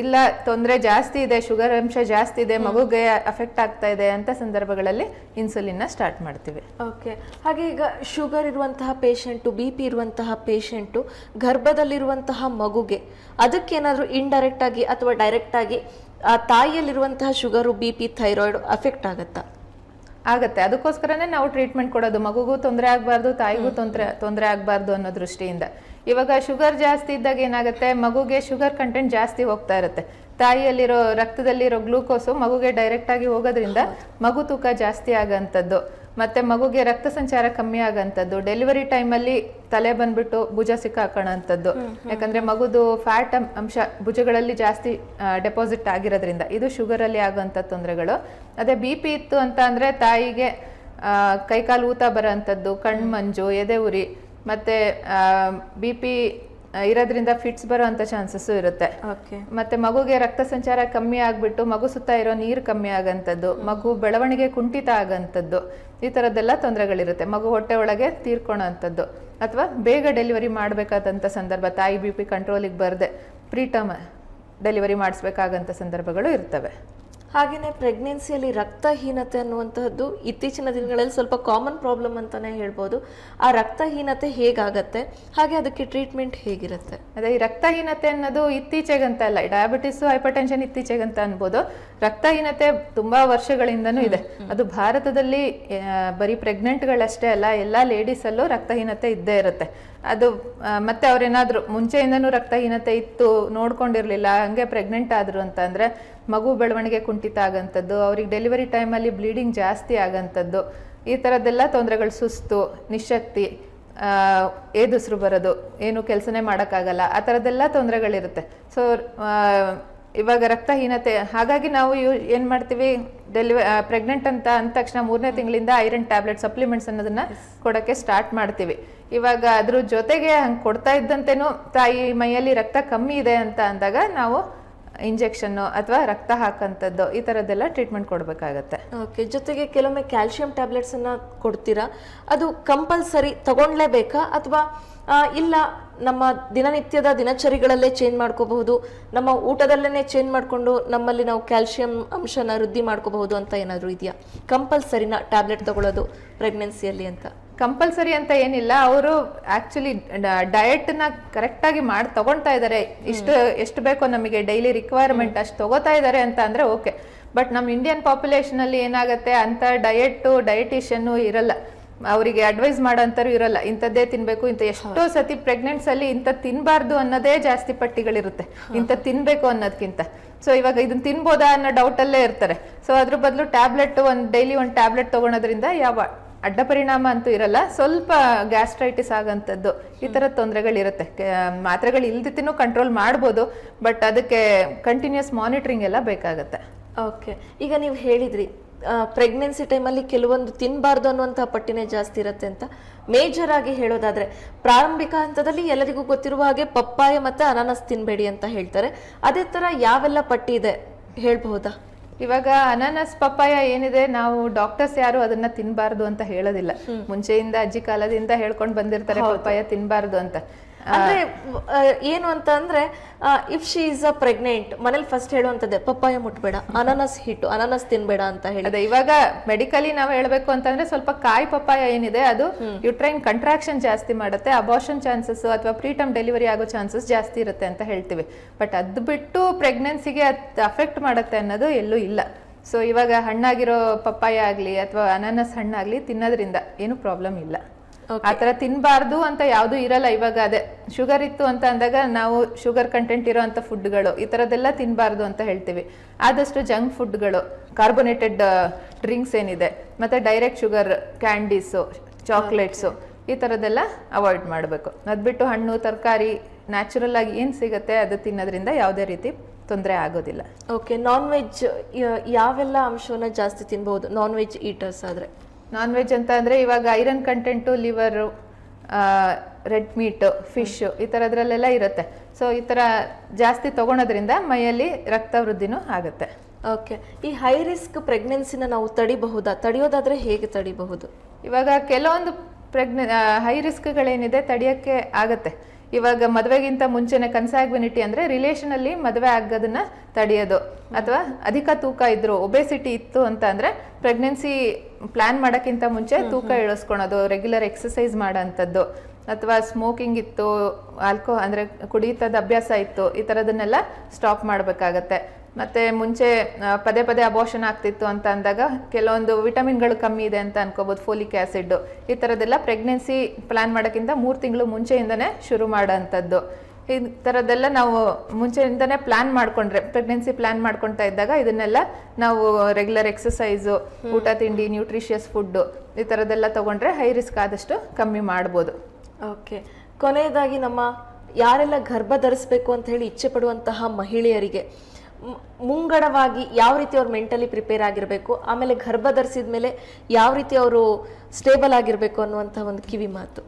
ಇಲ್ಲ ತೊಂದರೆ ಜಾಸ್ತಿ ಇದೆ ಶುಗರ್ ಅಂಶ ಜಾಸ್ತಿ ಇದೆ ಮಗುಗೆ ಅಫೆಕ್ಟ್ ಆಗ್ತಾ ಇದೆ ಅಂತ ಸಂದರ್ಭಗಳಲ್ಲಿ ಇನ್ಸುಲಿನ್ನ ಸ್ಟಾರ್ಟ್ ಮಾಡ್ತೀವಿ. ಓಕೆ. ಹಾಗೆ ಈಗ ಶುಗರ್ ಇರುವಂತಹ ಪೇಷಂಟು ಬಿ ಪಿ ಇರುವಂತಹ ಪೇಷಂಟು ಗರ್ಭದಲ್ಲಿರುವಂತಹ ಮಗುಗೆ ಅದಕ್ಕೇನಾದರೂ ಇಂಡೈರೆಕ್ಟ್ ಆಗಿ ಅಥವಾ ಡೈರೆಕ್ಟ್ ಆಗಿ ಆ ತಾಯಿಯಲ್ಲಿರುವಂತಹ sugar B P thyroid affect ಆಗುತ್ತಾ? ಆಗತ್ತೆ. ಅದಕ್ಕೋಸ್ಕರನೇ ನಾವು ಟ್ರೀಟ್ಮೆಂಟ್ ಕೊಡೋದು. ಮಗುಗೂ ತೊಂದರೆ ಆಗಬಾರ್ದು ತಾಯಿಗೂ ತೊಂದರೆ ತೊಂದರೆ ಆಗಬಾರ್ದು ಅನ್ನೋ ದೃಷ್ಟಿಯಿಂದ. ಇವಾಗ ಶುಗರ್ ಜಾಸ್ತಿ ಇದ್ದಾಗ ಏನಾಗುತ್ತೆ? ಮಗುಗೆ ಶುಗರ್ ಕಂಟೆಂಟ್ ಜಾಸ್ತಿ ಹೋಗ್ತಾ ಇರುತ್ತೆ. ತಾಯಿಯಲ್ಲಿರೋ ರಕ್ತದಲ್ಲಿರೋ ಗ್ಲೂಕೋಸು ಮಗುಗೆ ಡೈರೆಕ್ಟ್ ಆಗಿ ಹೋಗೋದ್ರಿಂದ ಮಗು ತೂಕ ಜಾಸ್ತಿ ಆಗೋಂಥದ್ದು. ಮತ್ತೆ ಮಗುಗೆ ರಕ್ತ ಸಂಚಾರ ಕಮ್ಮಿ ಆಗಂಥದ್ದು. ಡೆಲಿವರಿ ಟೈಮಲ್ಲಿ ತಲೆ ಬಂದ್ಬಿಟ್ಟು ಭುಜ ಸಿಕ್ಕಾಕೋಣಂಥದ್ದು. ಯಾಕಂದ್ರೆ ಮಗುದು ಫ್ಯಾಟ್ ಅಂಶ ಭುಜಗಳಲ್ಲಿ ಜಾಸ್ತಿ ಡೆಪಾಸಿಟ್ ಆಗಿರೋದ್ರಿಂದ. ಇದು ಶುಗರಲ್ಲಿ ಆಗುವಂಥ ತೊಂದರೆಗಳು. ಅದೇ ಬಿ ಪಿ ಇತ್ತು ಅಂತ ಅಂದರೆ ತಾಯಿಗೆ ಕೈಕಾಲು ಊತ ಬರೋಂಥದ್ದು ಕಣ್ಣು ಮಂಜು ಎದೆ ಉರಿ ಮತ್ತೆ ಬಿ ಪಿ ಇರೋದ್ರಿಂದ ಫಿಟ್ಸ್ ಬರೋ ಅಂಥ ಚಾನ್ಸಸ್ಸು ಇರುತ್ತೆ. ಓಕೆ ಮತ್ತೆ ಮಗುಗೆ ರಕ್ತ ಸಂಚಾರ ಕಮ್ಮಿ ಆಗ್ಬಿಟ್ಟು ಮಗು ಸುತ್ತ ಇರೋ ನೀರು ಕಮ್ಮಿ ಆಗಂಥದ್ದು ಮಗು ಬೆಳವಣಿಗೆ ಕುಂಠಿತ ಆಗಂಥದ್ದು ಈ ಥರದ್ದೆಲ್ಲ ತೊಂದರೆಗಳಿರುತ್ತೆ. ಮಗು ಹೊಟ್ಟೆ ಒಳಗೆ ತೀರ್ಕೊಳೋ ಅಂಥದ್ದು ಅಥವಾ ಬೇಗ ಡೆಲಿವರಿ ಮಾಡಬೇಕಾದಂಥ ಸಂದರ್ಭ ತಾಯಿ ಬಿ ಪಿ ಕಂಟ್ರೋಲಿಗೆ ಬರದೆ ಪ್ರೀಟಮ್ ಡೆಲಿವರಿ ಮಾಡಿಸ್ಬೇಕಾಗಂಥ ಸಂದರ್ಭಗಳು ಇರ್ತವೆ. ಹಾಗೆಯೇ ಪ್ರೆಗ್ನೆನ್ಸಿಯಲ್ಲಿ ರಕ್ತಹೀನತೆ ಅನ್ನುವಂತಹದ್ದು ಇತ್ತೀಚಿನ ದಿನಗಳಲ್ಲಿ ಸ್ವಲ್ಪ ಕಾಮನ್ ಪ್ರಾಬ್ಲಮ್ ಅಂತಲೇ ಹೇಳ್ಬೋದು. ಆ ರಕ್ತಹೀನತೆ ಹೇಗಾಗತ್ತೆ? ಹಾಗೆ ಅದಕ್ಕೆ ಟ್ರೀಟ್ಮೆಂಟ್ ಹೇಗಿರುತ್ತೆ? ಅದೇ ಈ ರಕ್ತಹೀನತೆ ಅನ್ನೋದು ಇತ್ತೀಚೆಗಂತ ಅಲ್ಲ ಡಯಾಬಿಟಿಸ್ ಹೈಪರ್ ಟೆನ್ಷನ್ ಇತ್ತೀಚೆಗಂತ ಅನ್ಬೋದು. ರಕ್ತಹೀನತೆ ತುಂಬಾ ವರ್ಷಗಳಿಂದನೂ ಇದೆ. ಅದು ಭಾರತದಲ್ಲಿ ಬರೀ ಪ್ರೆಗ್ನೆಂಟ್ಗಳಷ್ಟೇ ಅಲ್ಲ ಎಲ್ಲ ಲೇಡೀಸಲ್ಲೂ ರಕ್ತಹೀನತೆ ಇದ್ದೇ ಇರುತ್ತೆ. ಅದು ಮತ್ತೆ ಅವ್ರೇನಾದ್ರು ಮುಂಚೆಯಿಂದನೂ ರಕ್ತಹೀನತೆ ಇತ್ತು ನೋಡ್ಕೊಂಡಿರ್ಲಿಲ್ಲ ಹಂಗೆ ಪ್ರೆಗ್ನೆಂಟ್ ಆದ್ರು ಅಂತ ಅಂದ್ರೆ ಮಗು ಬೆಳವಣಿಗೆ ಕುಂಠಿತ ಆಗಂಥದ್ದು ಅವ್ರಿಗೆ ಡೆಲಿವರಿ ಟೈಮಲ್ಲಿ ಬ್ಲೀಡಿಂಗ್ ಜಾಸ್ತಿ ಆಗಂಥದ್ದು ಈ ಥರದ್ದೆಲ್ಲ ತೊಂದರೆಗಳು ಸುಸ್ತು ನಿಶಕ್ತಿ ಏದುಸ್ರು ಬರೋದು ಏನು ಕೆಲಸನೇ ಮಾಡೋಕ್ಕಾಗಲ್ಲ ಆ ಥರದ್ದೆಲ್ಲ ತೊಂದರೆಗಳಿರುತ್ತೆ. ಸೊ ಇವಾಗ ರಕ್ತಹೀನತೆ ಹಾಗಾಗಿ ನಾವು ಯೂ ಏನು ಮಾಡ್ತೀವಿ ಡೆಲಿವ ಪ್ರೆಗ್ನೆಂಟ್ ಅಂತ ಅಂದ ತಕ್ಷಣ ಮೂರನೇ ತಿಂಗಳಿಂದ ಐರನ್ ಟ್ಯಾಬ್ಲೆಟ್ ಸಪ್ಲಿಮೆಂಟ್ಸ್ ಅನ್ನೋದನ್ನ ಕೊಡೋಕ್ಕೆ ಸ್ಟಾರ್ಟ್ ಮಾಡ್ತೀವಿ. ಇವಾಗ ಅದ್ರ ಜೊತೆಗೆ ಹಂಗೆ ಕೊಡ್ತಾ ಇದ್ದಂತೆಯೂ ತಾಯಿ ಮೈಯಲ್ಲಿ ರಕ್ತ ಕಮ್ಮಿ ಇದೆ ಅಂತ ಅಂದಾಗ ನಾವು ಇಂಜೆಕ್ಷನ್ನು ಅಥವಾ ರಕ್ತ ಹಾಕಂಥದ್ದು ಈ ಥರದ್ದೆಲ್ಲ ಟ್ರೀಟ್ಮೆಂಟ್ ಕೊಡಬೇಕಾಗತ್ತೆ. ಓಕೆ, ಜೊತೆಗೆ ಕೆಲವೊಮ್ಮೆ ಕ್ಯಾಲ್ಸಿಯಂ ಟ್ಯಾಬ್ಲೆಟ್ಸ್ ಅನ್ನ ಕೊಡ್ತೀರಾ? ಅದು ಕಂಪಲ್ಸರಿ ತಗೊಂಡ್ಲೇಬೇಕಾ? ಅಥವಾ ಇಲ್ಲ ನಮ್ಮ ದಿನನಿತ್ಯದ ದಿನಚರಿಗಳಲ್ಲೇ ಚೇಂಜ್ ಮಾಡ್ಕೋಬಹುದು, ನಮ್ಮ ಊಟದಲ್ಲೇ ಚೇಂಜ್ ಮಾಡಿಕೊಂಡು ನಮ್ಮಲ್ಲಿ ನಾವು ಕ್ಯಾಲ್ಸಿಯಂ ಅಂಶನ ವೃದ್ಧಿ ಮಾಡ್ಕೋಬಹುದು ಅಂತ ಏನಾದರೂ ಇದೆಯಾ? ಕಂಪಲ್ಸರಿನ ಟ್ಯಾಬ್ಲೆಟ್ ತಗೊಳ್ಳೋದು ಪ್ರೆಗ್ನೆನ್ಸಿಯಲ್ಲಿ ಅಂತ. ಕಂಪಲ್ಸರಿ ಅಂತ ಏನಿಲ್ಲ ಅವರು ಆಕ್ಚುಲಿ ಡಯಟ್ನ ಕರೆಕ್ಟಾಗಿ ಮಾಡಿ ತಗೊಳ್ತಾ ಇದ್ದಾರೆ ಇಷ್ಟು ಎಷ್ಟು ಬೇಕೋ ನಮಗೆ ಡೈಲಿ ರಿಕ್ವೈರ್ಮೆಂಟ್ ಅಷ್ಟು ತಗೋತಾ ಇದ್ದಾರೆ ಅಂತ ಅಂದ್ರೆ ಓಕೆ ಬಟ್ ನಮ್ಮ ಇಂಡಿಯನ್ ಪಾಪ್ಯುಲೇಷನ್ ಅಲ್ಲಿ ಏನಾಗುತ್ತೆ ಅಂತ ಡಯಟ್ ಡಯಟಿಷಿಯನ್ ಇರಲ್ಲ. ಅವರಿಗೆ ಅಡ್ವೈಸ್ ಮಾಡೋಂಥವ್ರು ಇರಲ್ಲ. ಇಂಥದ್ದೇ ತಿನ್ಬೇಕು ಇಂಥ ಎಷ್ಟೋ ಸತಿ ಪ್ರೆಗ್ನೆಂಟ್ಸ್ ಅಲ್ಲಿ ಇಂಥ ತಿನ್ಬಾರ್ದು ಅನ್ನೋದೇ ಜಾಸ್ತಿ ಪಟ್ಟಿಗಳಿರುತ್ತೆ. ಇಂಥ ತಿನ್ಬೇಕು ಅನ್ನೋದಕ್ಕಿಂತ ಸೊ ಇವಾಗ ಇದನ್ನ ತಿನ್ಬೋದಾ ಅನ್ನೋ ಡೌಟ್ ಅಲ್ಲೇ ಇರ್ತಾರೆ. ಸೊ ಅದ್ರ ಬದಲು ಟ್ಯಾಬ್ಲೆಟ್ ಒಂದು ಡೈಲಿ ಒಂದು ಟ್ಯಾಬ್ಲೆಟ್ ತಗೊಳೋದ್ರಿಂದ ಯಾವ ಅಡ್ಡ ಪರಿಣಾಮ ಅಂತೂ ಇರಲ್ಲ ಸ್ವಲ್ಪ ಗ್ಯಾಸ್ಟ್ರೈಟಿಸ್ ಆಗಂಥದ್ದು ಈ ಥರ ತೊಂದರೆಗಳಿರುತ್ತೆ. ಮಾತ್ರೆಗಳು ಇಲ್ದಿತ್ತಿನೂ ಕಂಟ್ರೋಲ್ ಮಾಡ್ಬೋದು ಬಟ್ ಅದಕ್ಕೆ ಕಂಟಿನ್ಯೂಸ್ ಮಾನಿಟ್ರಿಂಗ್ ಎಲ್ಲ ಬೇಕಾಗುತ್ತೆ. ಓಕೆ ಈಗ ನೀವು ಹೇಳಿದ್ರಿ ಪ್ರೆಗ್ನೆನ್ಸಿ ಟೈಮಲ್ಲಿ ಕೆಲವೊಂದು ತಿನ್ನಬಾರ್ದು ಅನ್ನುವಂಥ ಪಟ್ಟಿನೇ ಜಾಸ್ತಿ ಇರುತ್ತೆ ಅಂತ. ಮೇಜರ್ ಆಗಿ ಹೇಳೋದಾದ್ರೆ ಪ್ರಾರಂಭಿಕ ಹಂತದಲ್ಲಿ ಎಲ್ಲರಿಗೂ ಗೊತ್ತಿರುವ ಹಾಗೆ ಪಪ್ಪಾಯ ಮತ್ತೆ ಅನಾನಸ್ ತಿನ್ನಬೇಡಿ ಅಂತ ಹೇಳ್ತಾರೆ. ಅದೇ ಥರ ಯಾವೆಲ್ಲ ಪಟ್ಟಿ ಇದೆ ಹೇಳ್ಬಹುದಾ? ಇವಾಗ ಅನಾನಸ್ ಪಪ್ಪಾಯ ಏನಿದೆ ನಾವು ಡಾಕ್ಟರ್ಸ್ ಯಾರು ಅದನ್ನ ತಿನ್ಬಾರ್ದು ಅಂತ ಹೇಳೋದಿಲ್ಲ. ಮುಂಚೆಯಿಂದ ಅಜ್ಜಿ ಕಾಲದಿಂದ ಹೇಳ್ಕೊಂಡು ಬಂದಿರ್ತಾರೆ ಪಪ್ಪಾಯ ತಿನ್ಬಾರ್ದು ಅಂತ. ಅಂದ್ರೆ ಏನು ಅಂತ ಅಂದ್ರೆ if she is a pregnant ಮನೇಲಿ ಫಸ್ಟ್ ಹೇಳುವಂತದ್ದೇ ಪಪ್ಪಾಯ ಮುಟ್ಬೇಡ ಅನಾನಸ್ ಹಿಟ್ಟು ಅನಾನಸ್ ತಿನ್ಬೇಡ ಅಂತ ಹೇಳಿ. ಅದೇ ಇವಾಗ ಮೆಡಿಕಲಿ ನಾವು ಹೇಳ್ಬೇಕು ಅಂತಂದ್ರೆ ಸ್ವಲ್ಪ ಕಾಯಿ ಪಪ್ಪಾಯ ಏನಿದೆ ಅದು ಯುಟ್ರೈನ್ ಕಂಟ್ರಾಕ್ಷನ್ ಜಾಸ್ತಿ ಮಾಡುತ್ತೆ ಅಬಾರ್ಷನ್ ಚಾನ್ಸಸ್ ಅಥವಾ ಪ್ರೀಟಮ್ ಡೆಲಿವರಿ ಆಗೋ ಚಾನ್ಸಸ್ ಜಾಸ್ತಿ ಇರುತ್ತೆ ಅಂತ ಹೇಳ್ತೀವಿ. ಬಟ್ ಅದ್ ಬಿಟ್ಟು ಪ್ರೆಗ್ನೆನ್ಸಿಗೆ ಅಫೆಕ್ಟ್ ಮಾಡುತ್ತೆ ಅನ್ನೋದು ಎಲ್ಲೂ ಇಲ್ಲ. ಸೊ ಇವಾಗ ಹಣ್ಣಾಗಿರೋ ಪಪ್ಪಾಯ ಆಗಲಿ ಅಥವಾ ಅನಾನಸ್ ಹಣ್ಣಾಗಲಿ ತಿನ್ನೋದ್ರಿಂದ ಏನು ಪ್ರಾಬ್ಲಮ್ ಇಲ್ಲ. ಆ ತಿನ್ಬಾರ್ದು ತಿನ್ನಬಾರ್ದು ಅಂತ ಯಾವ್ದು ಇರಲ್ಲ ಇವಾಗ ಅದೇ. ಶುಗರ್ ಇತ್ತು ಅಂತ ಅಂದಾಗ ನಾವು ಶುಗರ್ ಕಂಟೆಂಟ್ ಇರೋಂಥ ಫುಡ್ಗಳು ಈ ಥರದ್ದೆಲ್ಲ ತಿನ್ಬಾರ್ದು ಅಂತ ಹೇಳ್ತೀವಿ. ಆದಷ್ಟು ಜಂಕ್ ಫುಡ್ಗಳು ಕಾರ್ಬೋನೇಟೆಡ್ ಡ್ರಿಂಕ್ಸ್ ಏನಿದೆ ಮತ್ತೆ ಡೈರೆಕ್ಟ್ ಶುಗರ್ ಕ್ಯಾಂಡೀಸು ಚಾಕ್ಲೇಟ್ಸು ಈ ಥರದ್ದೆಲ್ಲ ಅವಾಯ್ಡ್ ಮಾಡಬೇಕು. ಅದ್ಬಿಟ್ಟು ಹಣ್ಣು ತರಕಾರಿ ನ್ಯಾಚುರಲ್ ಆಗಿ ಏನು ಸಿಗುತ್ತೆ ಅದು ತಿನ್ನೋದ್ರಿಂದ ಯಾವುದೇ ರೀತಿ ತೊಂದರೆ ಆಗೋದಿಲ್ಲ. ಓಕೆ ನಾನ್ ವೆಜ್ ಯಾವೆಲ್ಲ ಅಂಶವನ್ನ ಜಾಸ್ತಿ ತಿನ್ಬೋದು ನಾನ್ ವೆಜ್ ಈಟರ್ಸ್ ಆದ್ರೆ. ನಾನ್ ವೆಜ್ ಅಂತ ಅಂದರೆ ಇವಾಗ iron content liver red meat fish ಈ ಥರದ್ರಲ್ಲೆಲ್ಲ ಇರುತ್ತೆ. ಸೊ ಈ ಥರ ಜಾಸ್ತಿ ತಗೊಳೋದ್ರಿಂದ ಮೈಯಲ್ಲಿ ರಕ್ತ ವೃದ್ಧಿನೂ ಆಗುತ್ತೆ. ಓಕೆ ಈ ಹೈ ರಿಸ್ಕ್ ಪ್ರೆಗ್ನೆನ್ಸಿನ ನಾವು ತಡಿಬಹುದಾ? ತಡೆಯೋದಾದ್ರೆ ಹೇಗೆ ತಡಿಬಹುದು? ಇವಾಗ ಕೆಲವೊಂದು ಪ್ರೆಗ್ನೆ ಹೈ ರಿಸ್ಕ್ಗಳೇನಿದೆ ತಡೆಯೋಕ್ಕೆ ಆಗತ್ತೆ. ಇವಾಗ ಮದುವೆಗಿಂತ ಮುಂಚೆನೆ ಕನ್ಸಾಗ್ವಿನಿಟಿ ಅಂದರೆ ರಿಲೇಷನಲ್ಲಿ ಮದುವೆ ಆಗೋದನ್ನ ತಡೆಯೋದು. ಅಥವಾ ಅಧಿಕ ತೂಕ ಇದ್ರು ಒಬೆಸಿಟಿ ಇತ್ತು ಅಂತ ಅಂದರೆ ಪ್ರೆಗ್ನೆನ್ಸಿ ಪ್ಲ್ಯಾನ್ ಮಾಡೋಕ್ಕಿಂತ ಮುಂಚೆ ತೂಕ ಇಳಿಸ್ಕೊಳೋದು ರೆಗ್ಯುಲರ್ ಎಕ್ಸಸೈಸ್ ಮಾಡೋಂಥದ್ದು. ಅಥವಾ ಸ್ಮೋಕಿಂಗ್ ಇತ್ತು ಆಲ್ಕೋ ಅಂದರೆ ಕುಡಿತದ ಅಭ್ಯಾಸ ಇತ್ತು ಈ ಥರದನ್ನೆಲ್ಲ ಸ್ಟಾಪ್ ಮಾಡಬೇಕಾಗತ್ತೆ. ಮತ್ತೆ ಮುಂಚೆ ಪದೇ ಪದೇ ಅಬೋಷನ್ ಆಗ್ತಿತ್ತು ಅಂತ ಅಂದಾಗ ಕೆಲವೊಂದು ವಿಟಮಿನ್ಗಳು ಕಮ್ಮಿ ಇದೆ ಅಂತ ಅನ್ಕೋಬಹುದು ಫೋಲಿಕ್ ಆ್ಯಸಿಡ್ಡು ಈ ಥರದ್ದೆಲ್ಲ ಪ್ರೆಗ್ನೆನ್ಸಿ ಪ್ಲಾನ್ ಮಾಡೋಕ್ಕಿಂತ ಮೂರು ತಿಂಗಳು ಮುಂಚೆಯಿಂದನೇ ಶುರು ಮಾಡೋಂಥದ್ದು. ಈ ಥರದ್ದೆಲ್ಲ ನಾವು ಮುಂಚೆಯಿಂದನೇ ಪ್ಲಾನ್ ಮಾಡ್ಕೊಂಡ್ರೆ ಪ್ರೆಗ್ನೆನ್ಸಿ ಪ್ಲಾನ್ ಮಾಡ್ಕೊಳ್ತಾ ಇದ್ದಾಗ ಇದನ್ನೆಲ್ಲ ನಾವು ರೆಗ್ಯುಲರ್ ಎಕ್ಸಸೈಸು ಊಟ ತಿಂಡಿ ನ್ಯೂಟ್ರಿಷಿಯಸ್ ಫುಡ್ಡು ಈ ಥರದ್ದೆಲ್ಲ ತಗೊಂಡ್ರೆ ಹೈ ರಿಸ್ಕ್ ಆದಷ್ಟು ಕಮ್ಮಿ ಮಾಡ್ಬೋದು. ಓಕೆ. ಕೊನೆಯದಾಗಿ ನಮ್ಮ ಯಾರೆಲ್ಲ ಗರ್ಭ ಧರಿಸಬೇಕು ಅಂತ ಹೇಳಿ ಇಚ್ಛೆ ಪಡುವಂತಹ ಮಹಿಳೆಯರಿಗೆ ಮುಂಗಡವಾಗಿ ಯಾವ ರೀತಿ ಅವ್ರು ಮೆಂಟಲಿ ಪ್ರಿಪೇರ್ ಆಗಿರಬೇಕು, ಆಮೇಲೆ ಗರ್ಭ ಧರಿಸಿದ ಮೇಲೆ ಯಾವ ರೀತಿ ಅವರು ಸ್ಟೇಬಲ್ ಆಗಿರಬೇಕು ಅನ್ನುವಂಥ ಒಂದು ಕಿವಿ ಮಾತು.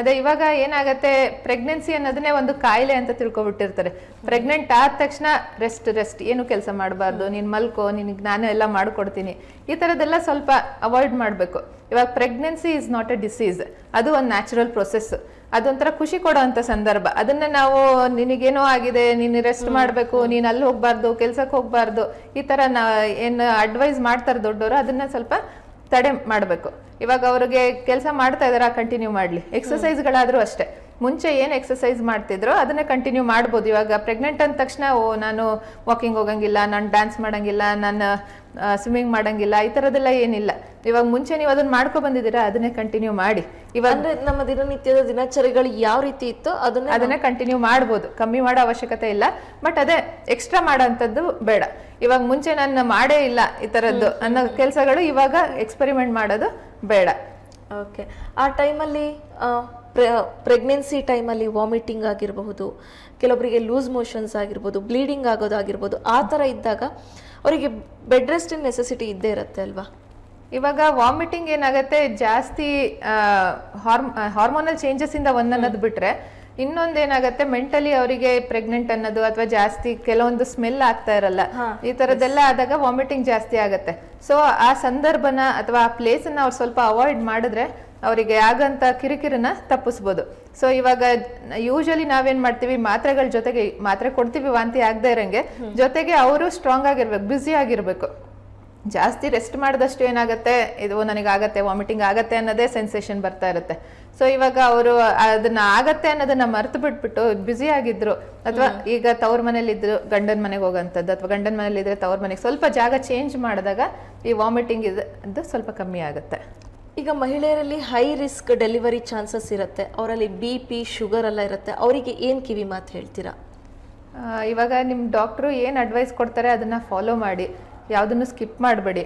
ಅದೇ, ಇವಾಗ ಏನಾಗತ್ತೆ ಪ್ರೆಗ್ನೆನ್ಸಿ ಅನ್ನೋದನ್ನೇ ಒಂದು ಕಾಯಿಲೆ ಅಂತ ತಿಳ್ಕೊಬಿಟ್ಟಿರ್ತಾರೆ. ಪ್ರೆಗ್ನೆಂಟ್ ಆದ ತಕ್ಷಣ ರೆಸ್ಟ್ ರೆಸ್ಟ್ ಏನು ಕೆಲಸ ಮಾಡಬಾರ್ದು, ನೀನು ಮಲ್ಕೋ ನಿನಗೆ ನಾನು ಎಲ್ಲ ಮಾಡ್ಕೊಡ್ತೀನಿ. ಈ ಥರದ್ದೆಲ್ಲ ಸ್ವಲ್ಪ ಅವಾಯ್ಡ್ ಮಾಡಬೇಕು. ಇವಾಗ pregnancy is not a disease ಅದು ಒಂದು ನ್ಯಾಚುರಲ್ ಪ್ರೊಸೆಸ್ ಅದೊಂಥರ ಖುಷಿ ಕೊಡುವಂಥ ಸಂದರ್ಭ. ಅದನ್ನ ನಾವು ನಿನಗೇನೋ ಆಗಿದೆ ನೀನು ರೆಸ್ಟ್ ಮಾಡಬೇಕು ನೀನು ಅಲ್ಲಿ ಹೋಗ್ಬಾರ್ದು ಕೆಲ್ಸಕ್ಕೆ ಹೋಗ್ಬಾರ್ದು ಈ ಥರ ನಾ ಏನು ಅಡ್ವೈಸ್ ಮಾಡ್ತಾರೆ ದೊಡ್ಡವರು ಅದನ್ನ ಸ್ವಲ್ಪ ತಡೆ ಮಾಡಬೇಕು. ಇವಾಗ ಅವ್ರಿಗೆ ಕೆಲಸ ಮಾಡ್ತಾ ಇದಾರ ಕಂಟಿನ್ಯೂ ಮಾಡಲಿ. ಎಕ್ಸಸೈಸ್ಗಳಾದರೂ ಅಷ್ಟೇ. ಮುಂಚೆ ಏನು ಎಕ್ಸಸೈಸ್ ಮಾಡ್ತಿದ್ರು ಅದನ್ನ ಕಂಟಿನ್ಯೂ ಮಾಡ್ಬೋದು. ಇವಾಗ ಪ್ರೆಗ್ನೆಂಟ್ ಅಂದ ತಕ್ಷಣ ಓ ನಾನು ವಾಕಿಂಗ್ ಹೋಗಂಗಿಲ್ಲ ನಾನು ಡ್ಯಾನ್ಸ್ ಮಾಡಂಗಿಲ್ಲ ನಾನು ಸ್ವಿಮ್ಮಿಂಗ್ ಮಾಡಂಗಿಲ್ಲ ಈ ಥರದ್ದೆಲ್ಲ ಏನಿಲ್ಲ. ಇವಾಗ ಮುಂಚೆ ನೀವು ಅದನ್ನ ಮಾಡ್ಕೊ ಬಂದಿದ್ದೀರಾ ಅದನ್ನೇ ಕಂಟಿನ್ಯೂ ಮಾಡಿ. ಇವಾಗ ಅಂದ್ರೆ ನಮ್ಮ ದಿನನಿತ್ಯದ ದಿನಚರಿಗಳು ಯಾವ ರೀತಿ ಇತ್ತು ಅದನ್ನ ಅದನ್ನ ಕಂಟಿನ್ಯೂ ಮಾಡ್ಬೋದು. ಕಮ್ಮಿ ಮಾಡೋ ಅವಶ್ಯಕತೆ ಇಲ್ಲ. ಬಟ್ ಅದೇ ಎಕ್ಸ್ಟ್ರಾ ಮಾಡೋಂಥದ್ದು ಬೇಡ. ಇವಾಗ ಮುಂಚೆ ನಾನು ಮಾಡೇ ಇಲ್ಲ ಈ ಥರದ್ದು ಅನ್ನೋ ಕೆಲಸಗಳು ಇವಾಗ ಎಕ್ಸ್ಪೆರಿಮೆಂಟ್ ಮಾಡೋದು ಬೇಡ. ಓಕೆ. ಆ ಟೈಮಲ್ಲಿ ಪ್ರೆಗ್ನೆನ್ಸಿ ಟೈಮಲ್ಲಿ ವಾಮಿಟಿಂಗ್ ಆಗಿರಬಹುದು ಕೆಲವೊಬ್ಬರಿಗೆ ಲೂಸ್ ಮೋಷನ್ಸ್ ಆಗಿರ್ಬೋದು ಬ್ಲೀಡಿಂಗ್ ಆಗೋದಾಗಿರ್ಬೋದು ಆ ಥರ ಇದ್ದಾಗ ಅವರಿಗೆ ಬೆಡ್ ರೆಸ್ಟಿನ ನೆಸೆಸಿಟಿ ಇದ್ದೇ ಇರುತ್ತೆ ಅಲ್ವಾ? ಇವಾಗ ವಾಮಿಟಿಂಗ್ ಏನಾಗುತ್ತೆ ಜಾಸ್ತಿ ಹಾರ್ಮ್ ಹಾರ್ಮೋನಲ್ ಚೇಂಜಸ್ ಇಂದ ಒಂದನ್ನೋದು ಬಿಟ್ರೆ ಇನ್ನೊಂದ್ ಏನಾಗುತ್ತೆ ಮೆಂಟಲಿ ಅವರಿಗೆ ಪ್ರೆಗ್ನೆಂಟ್ ಅನ್ನೋದು ಅಥವಾ ಜಾಸ್ತಿ ಕೆಲವೊಂದು ಸ್ಮೆಲ್ ಆಗ್ತಾ ಇರಲ್ಲ ಈ ತರದೆಲ್ಲ ಆದಾಗ ವಾಮಿಟಿಂಗ್ ಜಾಸ್ತಿ ಆಗತ್ತೆ. ಸೊ ಆ ಸಂದರ್ಭನ ಅಥವಾ ಆ ಪ್ಲೇಸ್ ಅನ್ನ ಅವ್ರು ಸ್ವಲ್ಪ ಅವಾಯ್ಡ್ ಮಾಡಿದ್ರೆ ಅವರಿಗೆ ಆಗಂತ ಕಿರಿಕಿರಿನ ತಪ್ಪಿಸ್ಬೋದು. ಸೊ ಇವಾಗ ಯೂಶಲಿ ನಾವೇನ್ ಮಾಡ್ತೀವಿ ಮಾತ್ರೆಗಳ ಜೊತೆಗೆ ಮಾತ್ರೆ ಕೊಡ್ತೀವಿ ವಾಂತಿ ಆಗದೆ ಇರಂಗೆ ಜೊತೆಗೆ ಅವರು ಸ್ಟ್ರಾಂಗ್ ಆಗಿರ್ಬೇಕು ಬ್ಯುಸಿ ಆಗಿರ್ಬೇಕು. ಜಾಸ್ತಿ ರೆಸ್ಟ್ ಮಾಡಿದಷ್ಟು ಏನಾಗುತ್ತೆ ಇದು ನನಗೆ ಆಗತ್ತೆ ವಾಮಿಟಿಂಗ್ ಆಗತ್ತೆ ಅನ್ನೋದೇ ಸೆನ್ಸೇಷನ್ ಬರ್ತಾ ಇರುತ್ತೆ. ಸೊ ಇವಾಗ ಅವರು ಅದನ್ನ ಆಗತ್ತೆ ಅನ್ನೋದನ್ನ ಮರ್ತು ಬಿಟ್ಬಿಟ್ಟು ಬ್ಯುಸಿ ಆಗಿದ್ರು ಅಥವಾ ಈಗ ತವ್ರ ಮನೇಲಿ ಇದ್ರು ಗಂಡನ ಮನೆಗೆ ಹೋಗೋಂಥದ್ದು ಅಥವಾ ಗಂಡನ ಮನೇಲಿ ಇದ್ರೆ ತವ್ರ ಮನೆಗೆ ಸ್ವಲ್ಪ ಜಾಗ ಚೇಂಜ್ ಮಾಡಿದಾಗ ಈ ವಾಮಿಟಿಂಗ್ ಇದು ಸ್ವಲ್ಪ ಕಮ್ಮಿ ಆಗುತ್ತೆ. ಈಗ ಮಹಿಳೆಯರಲ್ಲಿ ಹೈ ರಿಸ್ಕ್ ಡೆಲಿವರಿ ಚಾನ್ಸಸ್ ಇರುತ್ತೆ. ಅವರಲ್ಲಿ ಬಿ ಪಿ ಶುಗರ್ ಎಲ್ಲ ಇರುತ್ತೆ. ಅವರಿಗೆ ಏನು ಕಿವಿ ಮಾತು ಹೇಳ್ತೀರಾ? ಇವಾಗ ನಿಮ್ಮ ಡಾಕ್ಟ್ರು ಏನು ಅಡ್ವೈಸ್ ಕೊಡ್ತಾರೆ ಅದನ್ನು ಫಾಲೋ ಮಾಡಿ. ಯಾವುದನ್ನು ಸ್ಕಿಪ್ ಮಾಡಬೇಡಿ.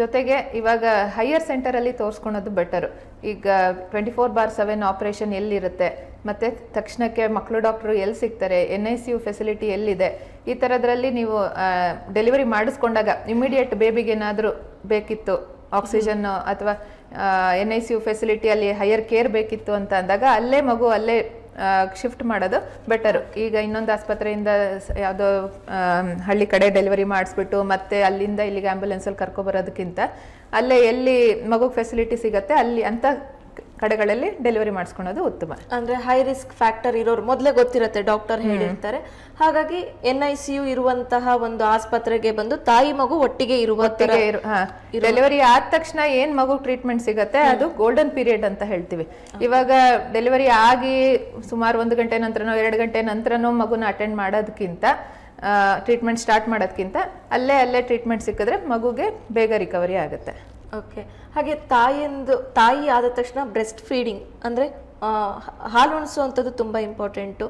ಜೊತೆಗೆ ಇವಾಗ ಹೈಯರ್ ಸೆಂಟರಲ್ಲಿ ತೋರಿಸ್ಕೊಳೋದು ಬೆಟರು ಈಗ twenty four bar seven operation ಎಲ್ಲಿರುತ್ತೆ? ಮತ್ತು ತಕ್ಷಣಕ್ಕೆ ಮಕ್ಕಳು ಡಾಕ್ಟ್ರು ಎಲ್ಲಿ ಸಿಗ್ತಾರೆ? N I C U facility ಎಲ್ಲಿದೆ? ಈ ಥರದ್ರಲ್ಲಿ ನೀವು ಡೆಲಿವರಿ ಮಾಡಿಸ್ಕೊಂಡಾಗ ಇಮಿಡಿಯೇಟ್ ಬೇಬಿಗೆ ಏನಾದರೂ ಬೇಕಿತ್ತು? ಆಕ್ಸಿಜನ್ನು ಅಥವಾ ಎನ್ ಐ ಸಿ ಯು ಫೆಸಿಲಿಟಿಯಲ್ಲಿ ಹೈಯರ್ ಕೇರ್ ಬೇಕಿತ್ತು ಅಂತ ಅಂದಾಗ ಅಲ್ಲೇ ಮಗು ಅಲ್ಲೇ ಶಿಫ್ಟ್ ಮಾಡೋದು ಬೆಟರು ಈಗ ಇನ್ನೊಂದು ಆಸ್ಪತ್ರೆಯಿಂದ ಯಾವುದೋ ಹಳ್ಳಿ ಕಡೆ ಡೆಲಿವರಿ ಮಾಡಿಸ್ಬಿಟ್ಟು ಮತ್ತೆ ಅಲ್ಲಿಂದ ಇಲ್ಲಿಗೆ ಆಂಬ್ಯುಲೆನ್ಸಲ್ಲಿ ಕರ್ಕೊಬರೋದಕ್ಕಿಂತ ಅಲ್ಲೇ ಎಲ್ಲಿ ಮಗುಗೆ ಫೆಸಿಲಿಟಿ ಸಿಗುತ್ತೆ ಅಲ್ಲಿ ಅಂತ ಕಡೆಗಳಲ್ಲಿ ಡೆಲಿವರಿ ಮಾಡಿಸ್ಕೊಳೋದು ಉತ್ತಮ. ಅಂದ್ರೆ ಹೈ ರಿಸ್ಕ್ ಫ್ಯಾಕ್ಟರ್ ಇರೋರು ಮೊದಲೇ ಗೊತ್ತಿರುತ್ತೆ ಡಾಕ್ಟರ್ ಹೇಳಿರ್ತಾರೆ. ಹಾಗಾಗಿ ಎನ್ ಐ ಸಿ ಯು ಇರುವಂತಹ ಒಂದು ಆಸ್ಪತ್ರೆಗೆ ಬಂದು ತಾಯಿ ಮಗು ಒಟ್ಟಿಗೆ ಇರುವ ಡೆಲಿವರಿ ಆದ ತಕ್ಷಣ ಏನ್ ಮಗು ಟ್ರೀಟ್ಮೆಂಟ್ ಸಿಗತ್ತೆ ಅದು ಗೋಲ್ಡನ್ ಪೀರಿಯಡ್ ಅಂತ ಹೇಳ್ತೀವಿ. ಇವಾಗ ಡೆಲಿವರಿ ಆಗಿ ಸುಮಾರು ಒಂದು ಗಂಟೆ ನಂತರನೋ ಎರಡು ಗಂಟೆ ನಂತರನೋ ಮಗುನ ಅಟೆಂಡ್ ಮಾಡೋದಕ್ಕಿಂತ ಟ್ರೀಟ್ಮೆಂಟ್ ಸ್ಟಾರ್ಟ್ ಮಾಡೋದಕ್ಕಿಂತ ಅಲ್ಲೇ ಅಲ್ಲೇ ಟ್ರೀಟ್ಮೆಂಟ್ ಸಿಕ್ಕಿದ್ರೆ ಮಗುಗೆ ಬೇಗ ರಿಕವರಿ ಆಗುತ್ತೆ. ಓಕೆ ಹಾಗೆ ತಾಯಿಯಂದು ತಾಯಿ ಆದ ತಕ್ಷಣ ಬ್ರೆಸ್ಟ್ ಫೀಡಿಂಗ್ ಅಂದರೆ ಹಾಲು ಉಣಿಸುವಂಥದ್ದು ತುಂಬ ಇಂಪಾರ್ಟೆಂಟು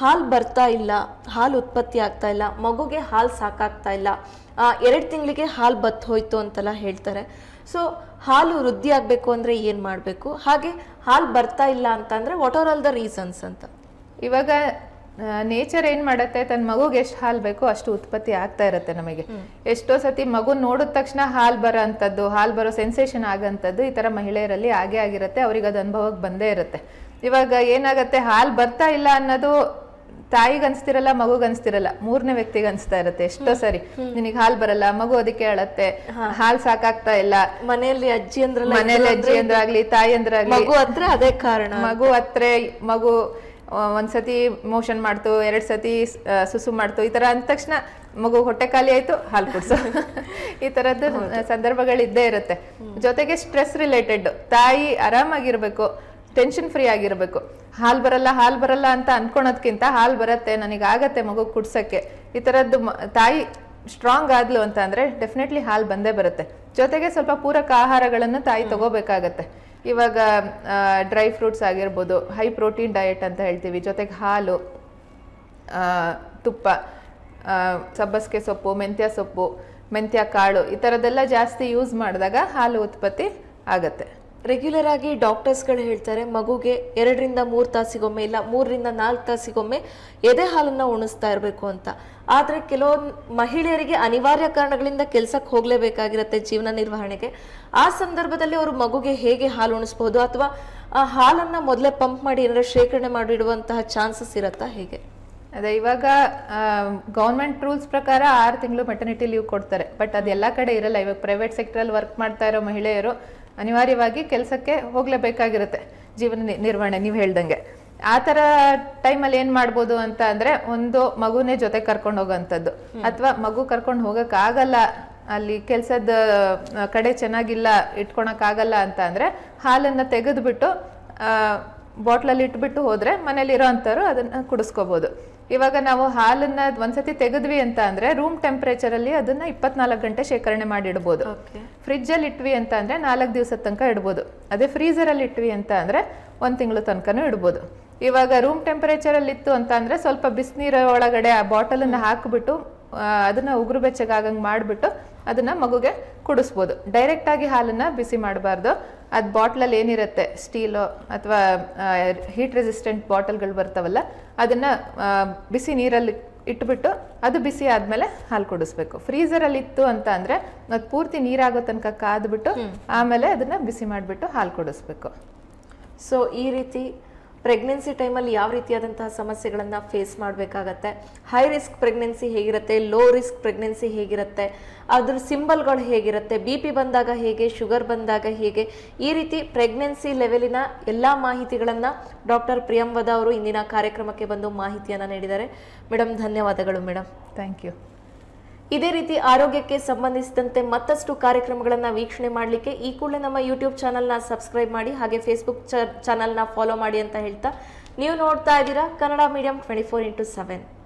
ಹಾಲು ಬರ್ತಾ ಇಲ್ಲ ಹಾಲು ಉತ್ಪತ್ತಿ ಆಗ್ತಾ ಇಲ್ಲ ಮಗುಗೆ ಹಾಲು ಸಾಕಾಗ್ತಾ ಇಲ್ಲ. ಎರಡು ತಿಂಗಳಿಗೆ ಹಾಲು ಬತ್ತು ಹೋಯ್ತು ಅಂತೆಲ್ಲ ಹೇಳ್ತಾರೆ. ಸೊ ಹಾಲು ವೃದ್ಧಿ ಆಗಬೇಕು ಅಂದರೆ ಏನು ಮಾಡಬೇಕು? ಹಾಗೆ ಹಾಲು ಬರ್ತಾ ಇಲ್ಲ ಅಂತಂದರೆ what are all the reasons ಅಂತ? ಇವಾಗ ನೇಚರ್ ಏನ್ ಮಾಡತ್ತೆ? ತನ್ನ ಮಗುಗೆ ಎಷ್ಟು ಹಾಲು ಬೇಕೋ ಅಷ್ಟು ಉತ್ಪತ್ತಿ ಆಗ್ತಾ ಇರುತ್ತೆ ನಮಗೆ. ಎಷ್ಟೋ ಸತಿ ಮಗು ನೋಡಿದ ತಕ್ಷಣ ಹಾಲು ಬರೋ ಅಂಥದ್ದು ಹಾಲು ಬರೋ ಸೆನ್ಸೇಷನ್ ಆಗಂಥದ್ದು ಈ ತರ ಮಹಿಳೆಯರಲ್ಲಿ ಆಗೇ ಆಗಿರುತ್ತೆ ಅವ್ರಿಗೆ ಅದು ಅನುಭವಕ್ಕೆ ಬಂದೇ ಇರುತ್ತೆ. ಇವಾಗ ಏನಾಗತ್ತೆ? ಹಾಲು ಬರ್ತಾ ಇಲ್ಲ ಅನ್ನೋದು ತಾಯಿಗೆ ಅನ್ಸ್ತಿರಲ್ಲ ಮಗುಗ್ ಅನ್ಸ್ತಿರಲ್ಲ ಮೂರನೇ ವ್ಯಕ್ತಿಗೆ ಅನ್ಸ್ತಾ ಇರುತ್ತೆ ಎಷ್ಟೋ ಸರಿ. ನಿನಗೆ ಹಾಲ್ ಬರಲ್ಲ ಮಗು ಅದಕ್ಕೆ ಅಳತ್ತೆ ಹಾಲ್ ಸಾಕಾಗ್ತಾ ಇಲ್ಲ. ಮನೆಯಲ್ಲಿ ಅಜ್ಜಿ ಅಂದ್ರೆ ಮನೆಯಲ್ಲಿ ಅಜ್ಜಿ ಅಂದ್ರಾಗ್ಲಿ ತಾಯಿ ಅಂದ್ರಾಗ್ಲಿ ಮಗು ಹತ್ರ ಅದೇ ಕಾರಣ. ಮಗು ಹತ್ರ ಮಗು ಆ, ಒಂದ್ಸತಿ ಮೋಷನ್ ಮಾಡ್ತು ಎರಡು ಸತಿ ಸುಸು ಮಾಡ್ತು. ಈ ಥರ ಅಂದ ತಕ್ಷಣ ಮಗು ಹೊಟ್ಟೆ ಖಾಲಿ ಆಯಿತು ಹಾಲು ಕುಡ್ಸು. ಈ ಥರದ್ದು ಸಂದರ್ಭಗಳು ಇದ್ದೇ ಇರುತ್ತೆ. ಜೊತೆಗೆ ಸ್ಟ್ರೆಸ್ ರಿಲೇಟೆಡ್ ತಾಯಿ ಆರಾಮಾಗಿರಬೇಕು ಟೆನ್ಷನ್ ಫ್ರೀ ಆಗಿರಬೇಕು. ಹಾಲು ಬರಲ್ಲ ಹಾಲು ಬರಲ್ಲ ಅಂತ ಅನ್ಕೊಳೋದ್ಕಿಂತ ಹಾಲು ಬರುತ್ತೆ ನನಗೆ ಆಗತ್ತೆ ಮಗು ಕುಡ್ಸೋಕ್ಕೆ. ಈ ಥರದ್ದು ತಾಯಿ ಸ್ಟ್ರಾಂಗ್ ಆದ್ಲು ಅಂತ ಅಂದರೆ ಡೆಫಿನೆಟ್ಲಿ ಹಾಲು ಬಂದೇ ಬರುತ್ತೆ. ಜೊತೆಗೆ ಸ್ವಲ್ಪ ಪೂರಕ ಆಹಾರಗಳನ್ನು ತಾಯಿ ತಗೋಬೇಕಾಗತ್ತೆ. ಇವಾಗ ಡ್ರೈ ಫ್ರೂಟ್ಸ್ ಆಗಿರ್ಬೋದು ಹೈ ಪ್ರೋಟೀನ್ ಡಯಟ್ ಅಂತ ಹೇಳ್ತೀವಿ. ಜೊತೆಗೆ ಹಾಲು ತುಪ್ಪ ಸಬ್ಬಸ್ಗೆ ಸೊಪ್ಪು, ಮೆಂತ್ಯ ಸೊಪ್ಪು, ಮೆಂತ್ಯ ಕಾಳು, ಈ ಥರದ್ದೆಲ್ಲ ಜಾಸ್ತಿ ಯೂಸ್ ಮಾಡಿದಾಗ ಹಾಲು ಉತ್ಪತ್ತಿ ಆಗತ್ತೆ. ರೆಗ್ಯುಲರ್ ಆಗಿ ಡಾಕ್ಟರ್ಸ್ಗಳು ಹೇಳ್ತಾರೆ, ಮಗುಗೆ ಎರಡರಿಂದ ಮೂರು ತಾಸಿಗೊಮ್ಮೆ ಇಲ್ಲ, ಮೂರರಿಂದ ನಾಲ್ಕು ತಾಸಿಗೊಮ್ಮೆ ಎದೆ ಹಾಲನ್ನು ಉಣಿಸ್ತಾ ಇರಬೇಕು ಅಂತ. ಆದರೆ ಕೆಲವೊಂದು ಮಹಿಳೆಯರಿಗೆ ಅನಿವಾರ್ಯ ಕಾರಣಗಳಿಂದ ಕೆಲಸಕ್ಕೆ ಹೋಗಲೇಬೇಕಾಗಿರುತ್ತೆ ಜೀವನ ನಿರ್ವಹಣೆಗೆ. ಆ ಸಂದರ್ಭದಲ್ಲಿ ಅವರು ಮಗುಗೆ ಹೇಗೆ ಹಾಲು ಉಣಿಸ್ಬೋದು ಅಥವಾ ಆ ಹಾಲನ್ನು ಮೊದಲೇ ಪಂಪ್ ಮಾಡಿ ಏನಾದ್ರೆ ಶೇಖರಣೆ ಮಾಡಿಡುವಂತಹ ಚಾನ್ಸಸ್ ಇರುತ್ತಾ ಹೇಗೆ? ಅದೇ, ಇವಾಗ ಗೌರ್ಮೆಂಟ್ ರೂಲ್ಸ್ ಪ್ರಕಾರ ಆರು ತಿಂಗಳು ಮೆಟರ್ನಿಟಿ ಲೀವ್ ಕೊಡ್ತಾರೆ. ಬಟ್ ಅದೆಲ್ಲ ಕಡೆ ಇರಲ್ಲ. ಇವಾಗ ಪ್ರೈವೇಟ್ ಸೆಕ್ಟರಲ್ಲಿ ವರ್ಕ್ ಮಾಡ್ತಾ ಇರೋ ಮಹಿಳೆಯರು ಅನಿವಾರ್ಯವಾಗಿ ಕೆಲಸಕ್ಕೆ ಹೋಗಲೇಬೇಕಾಗಿರುತ್ತೆ ಜೀವನ ನಿರ್ವಹಣೆ ನೀವು ಹೇಳ್ದಂಗೆ. ಆ ಥರ ಟೈಮಲ್ಲಿ ಏನು ಮಾಡ್ಬೋದು ಅಂತ ಅಂದರೆ ಒಂದು ಮಗುನೇ ಜೊತೆ ಕರ್ಕೊಂಡು ಹೋಗೋವಂಥದ್ದು ಅಥವಾ ಮಗು ಕರ್ಕೊಂಡು ಹೋಗೋಕ್ಕಾಗಲ್ಲ ಅಲ್ಲಿ ಕೆಲಸದ ಕಡೆ ಚೆನ್ನಾಗಿಲ್ಲ ಇಟ್ಕೊಳಕ್ಕಾಗಲ್ಲ ಅಂತ ಅಂದರೆ ಹಾಲನ್ನು ತೆಗೆದುಬಿಟ್ಟು ಬಾಟ್ಲಲ್ಲಿ ಇಟ್ಬಿಟ್ಟು ಹೋದ್ರೆ ಮನೇಲಿ ಇರೋ ಅದನ್ನು ಕುಡಿಸ್ಕೋಬಹುದು ಇವಾಗ ನಾವು ಹಾಲನ್ನ ಒಂದ್ಸತಿ ತೆಗೆದ್ವಿ ಅಂತ ಅಂದ್ರೆ ರೂಮ್ ಟೆಂಪ್ರೇಚರಲ್ಲಿ ಅಲ್ಲಿ ಅದನ್ನ ಇಪ್ಪತ್ನಾಲ್ಕು ಗಂಟೆ ಶೇಖರಣೆ ಮಾಡಿ ಇಡ್ಬೋದು ಓಕೆ ಫ್ರಿಜ್ ಅಲ್ಲಿ ಇಟ್ವಿ ಅಂತ ಅಂದರೆ ನಾಲ್ಕು ದಿವಸದ ತನಕ ಇಡ್ಬೋದು. ಅದೇ ಫ್ರೀಸರಲ್ಲಿ ಇಟ್ವಿ ಅಂತ ಅಂದರೆ ಒಂದು ತಿಂಗಳ ತನಕನೂ ಇಡ್ಬೋದು. ಇವಾಗ ರೂಮ್ ಟೆಂಪರೇಚರ್ ಅಲ್ಲಿ ಇತ್ತು ಅಂತ ಅಂದರೆ ಸ್ವಲ್ಪ ಬಿಸಿನೀರ ಒಳಗಡೆ ಆ ಬಾಟಲನ್ನು ಹಾಕಿಬಿಟ್ಟು ಅದನ್ನು ಉಗುರು ಬೆಚ್ಚಗಾಗಂಗೆ ಮಾಡಿಬಿಟ್ಟು ಅದನ್ನು ಮಗುಗೆ ಕುಡಿಸ್ಬೋದು. ಡೈರೆಕ್ಟಾಗಿ ಹಾಲನ್ನ ಬಿಸಿ ಮಾಡಬಾರ್ದು. ಅದು ಬಾಟ್ಲಲ್ಲಿ ಏನಿರುತ್ತೆ? ಸ್ಟೀಲು ಅಥವಾ ಹೀಟ್ ರೆಸಿಸ್ಟೆಂಟ್ ಬಾಟಲ್ಗಳು ಬರ್ತಾವಲ್ಲ, ಅದನ್ನು ಬಿಸಿ ನೀರಲ್ಲಿ ಇಟ್ಬಿಟ್ಟು ಅದು ಬಿಸಿ ಆದ್ಮೇಲೆ ಹಾಲು ಕುಡಿಸ್ಬೇಕು. ಫ್ರೀಸರಲ್ಲಿ ಇತ್ತು ಅಂತ ಅಂದ್ರೆ ಅದು ಪೂರ್ತಿ ನೀರಾಗೋ ತನಕ ಕಾದ್ಬಿಟ್ಟು ಆಮೇಲೆ ಅದನ್ನ ಬಿಸಿ ಮಾಡಿಬಿಟ್ಟು ಹಾಲು ಕುಡಿಸ್ಬೇಕು. ಸೊ ಈ ರೀತಿ ಪ್ರೆಗ್ನೆನ್ಸಿ ಟೈಮಲ್ಲಿ ಯಾವ ರೀತಿಯಾದಂತಹ ಸಮಸ್ಯೆಗಳನ್ನು ಫೇಸ್ ಮಾಡಬೇಕಾಗತ್ತೆ? ಹೈ ರಿಸ್ಕ್ ಪ್ರೆಗ್ನೆನ್ಸಿ ಹೇಗಿರುತ್ತೆ? ಲೋ ರಿಸ್ಕ್ ಪ್ರೆಗ್ನೆನ್ಸಿ ಹೇಗಿರುತ್ತೆ? ಅದ್ರ ಸಿಂಬಲ್ಗಳು ಹೇಗಿರುತ್ತೆ? ಬಿ ಪಿ ಬಂದಾಗ ಹೇಗೆ? ಶುಗರ್ ಬಂದಾಗ ಹೇಗೆ? ಈ ರೀತಿ ಪ್ರೆಗ್ನೆನ್ಸಿ ಲೆವೆಲಿನ ಎಲ್ಲ ಮಾಹಿತಿಗಳನ್ನು ಡಾಕ್ಟರ್ ಪ್ರಿಯಂವದ ಅವರು ಇಂದಿನ ಕಾರ್ಯಕ್ರಮಕ್ಕೆ ಬಂದು ಮಾಹಿತಿಯನ್ನು ನೀಡಿದ್ದಾರೆ. ಮೇಡಮ್ ಧನ್ಯವಾದಗಳು ಮೇಡಮ್ ಥ್ಯಾಂಕ್ ಯು ಇದೇ ರೀತಿ ಆರೋಗ್ಯಕ್ಕೆ ಸಂಬಂಧಿಸಿದಂತೆ ಮತ್ತಷ್ಟು ಕಾರ್ಯಕ್ರಮಗಳನ್ನು ವೀಕ್ಷಣೆ ಮಾಡಲಿಕ್ಕೆ ಈ ಕೂಡಲೇ ನಮ್ಮ ಯೂಟ್ಯೂಬ್ ಚಾನಲ್ನ ಸಬ್ಸ್ಕ್ರೈಬ್ ಮಾಡಿ ಹಾಗೆ ಫೇಸ್ಬುಕ್ ಚಾನಲ್ನ ಫಾಲೋ ಮಾಡಿ ಅಂತ ಹೇಳ್ತಾ ನೀವು ನೋಡ್ತಾ ಇದ್ದೀರಾ Kannada medium twenty four into seven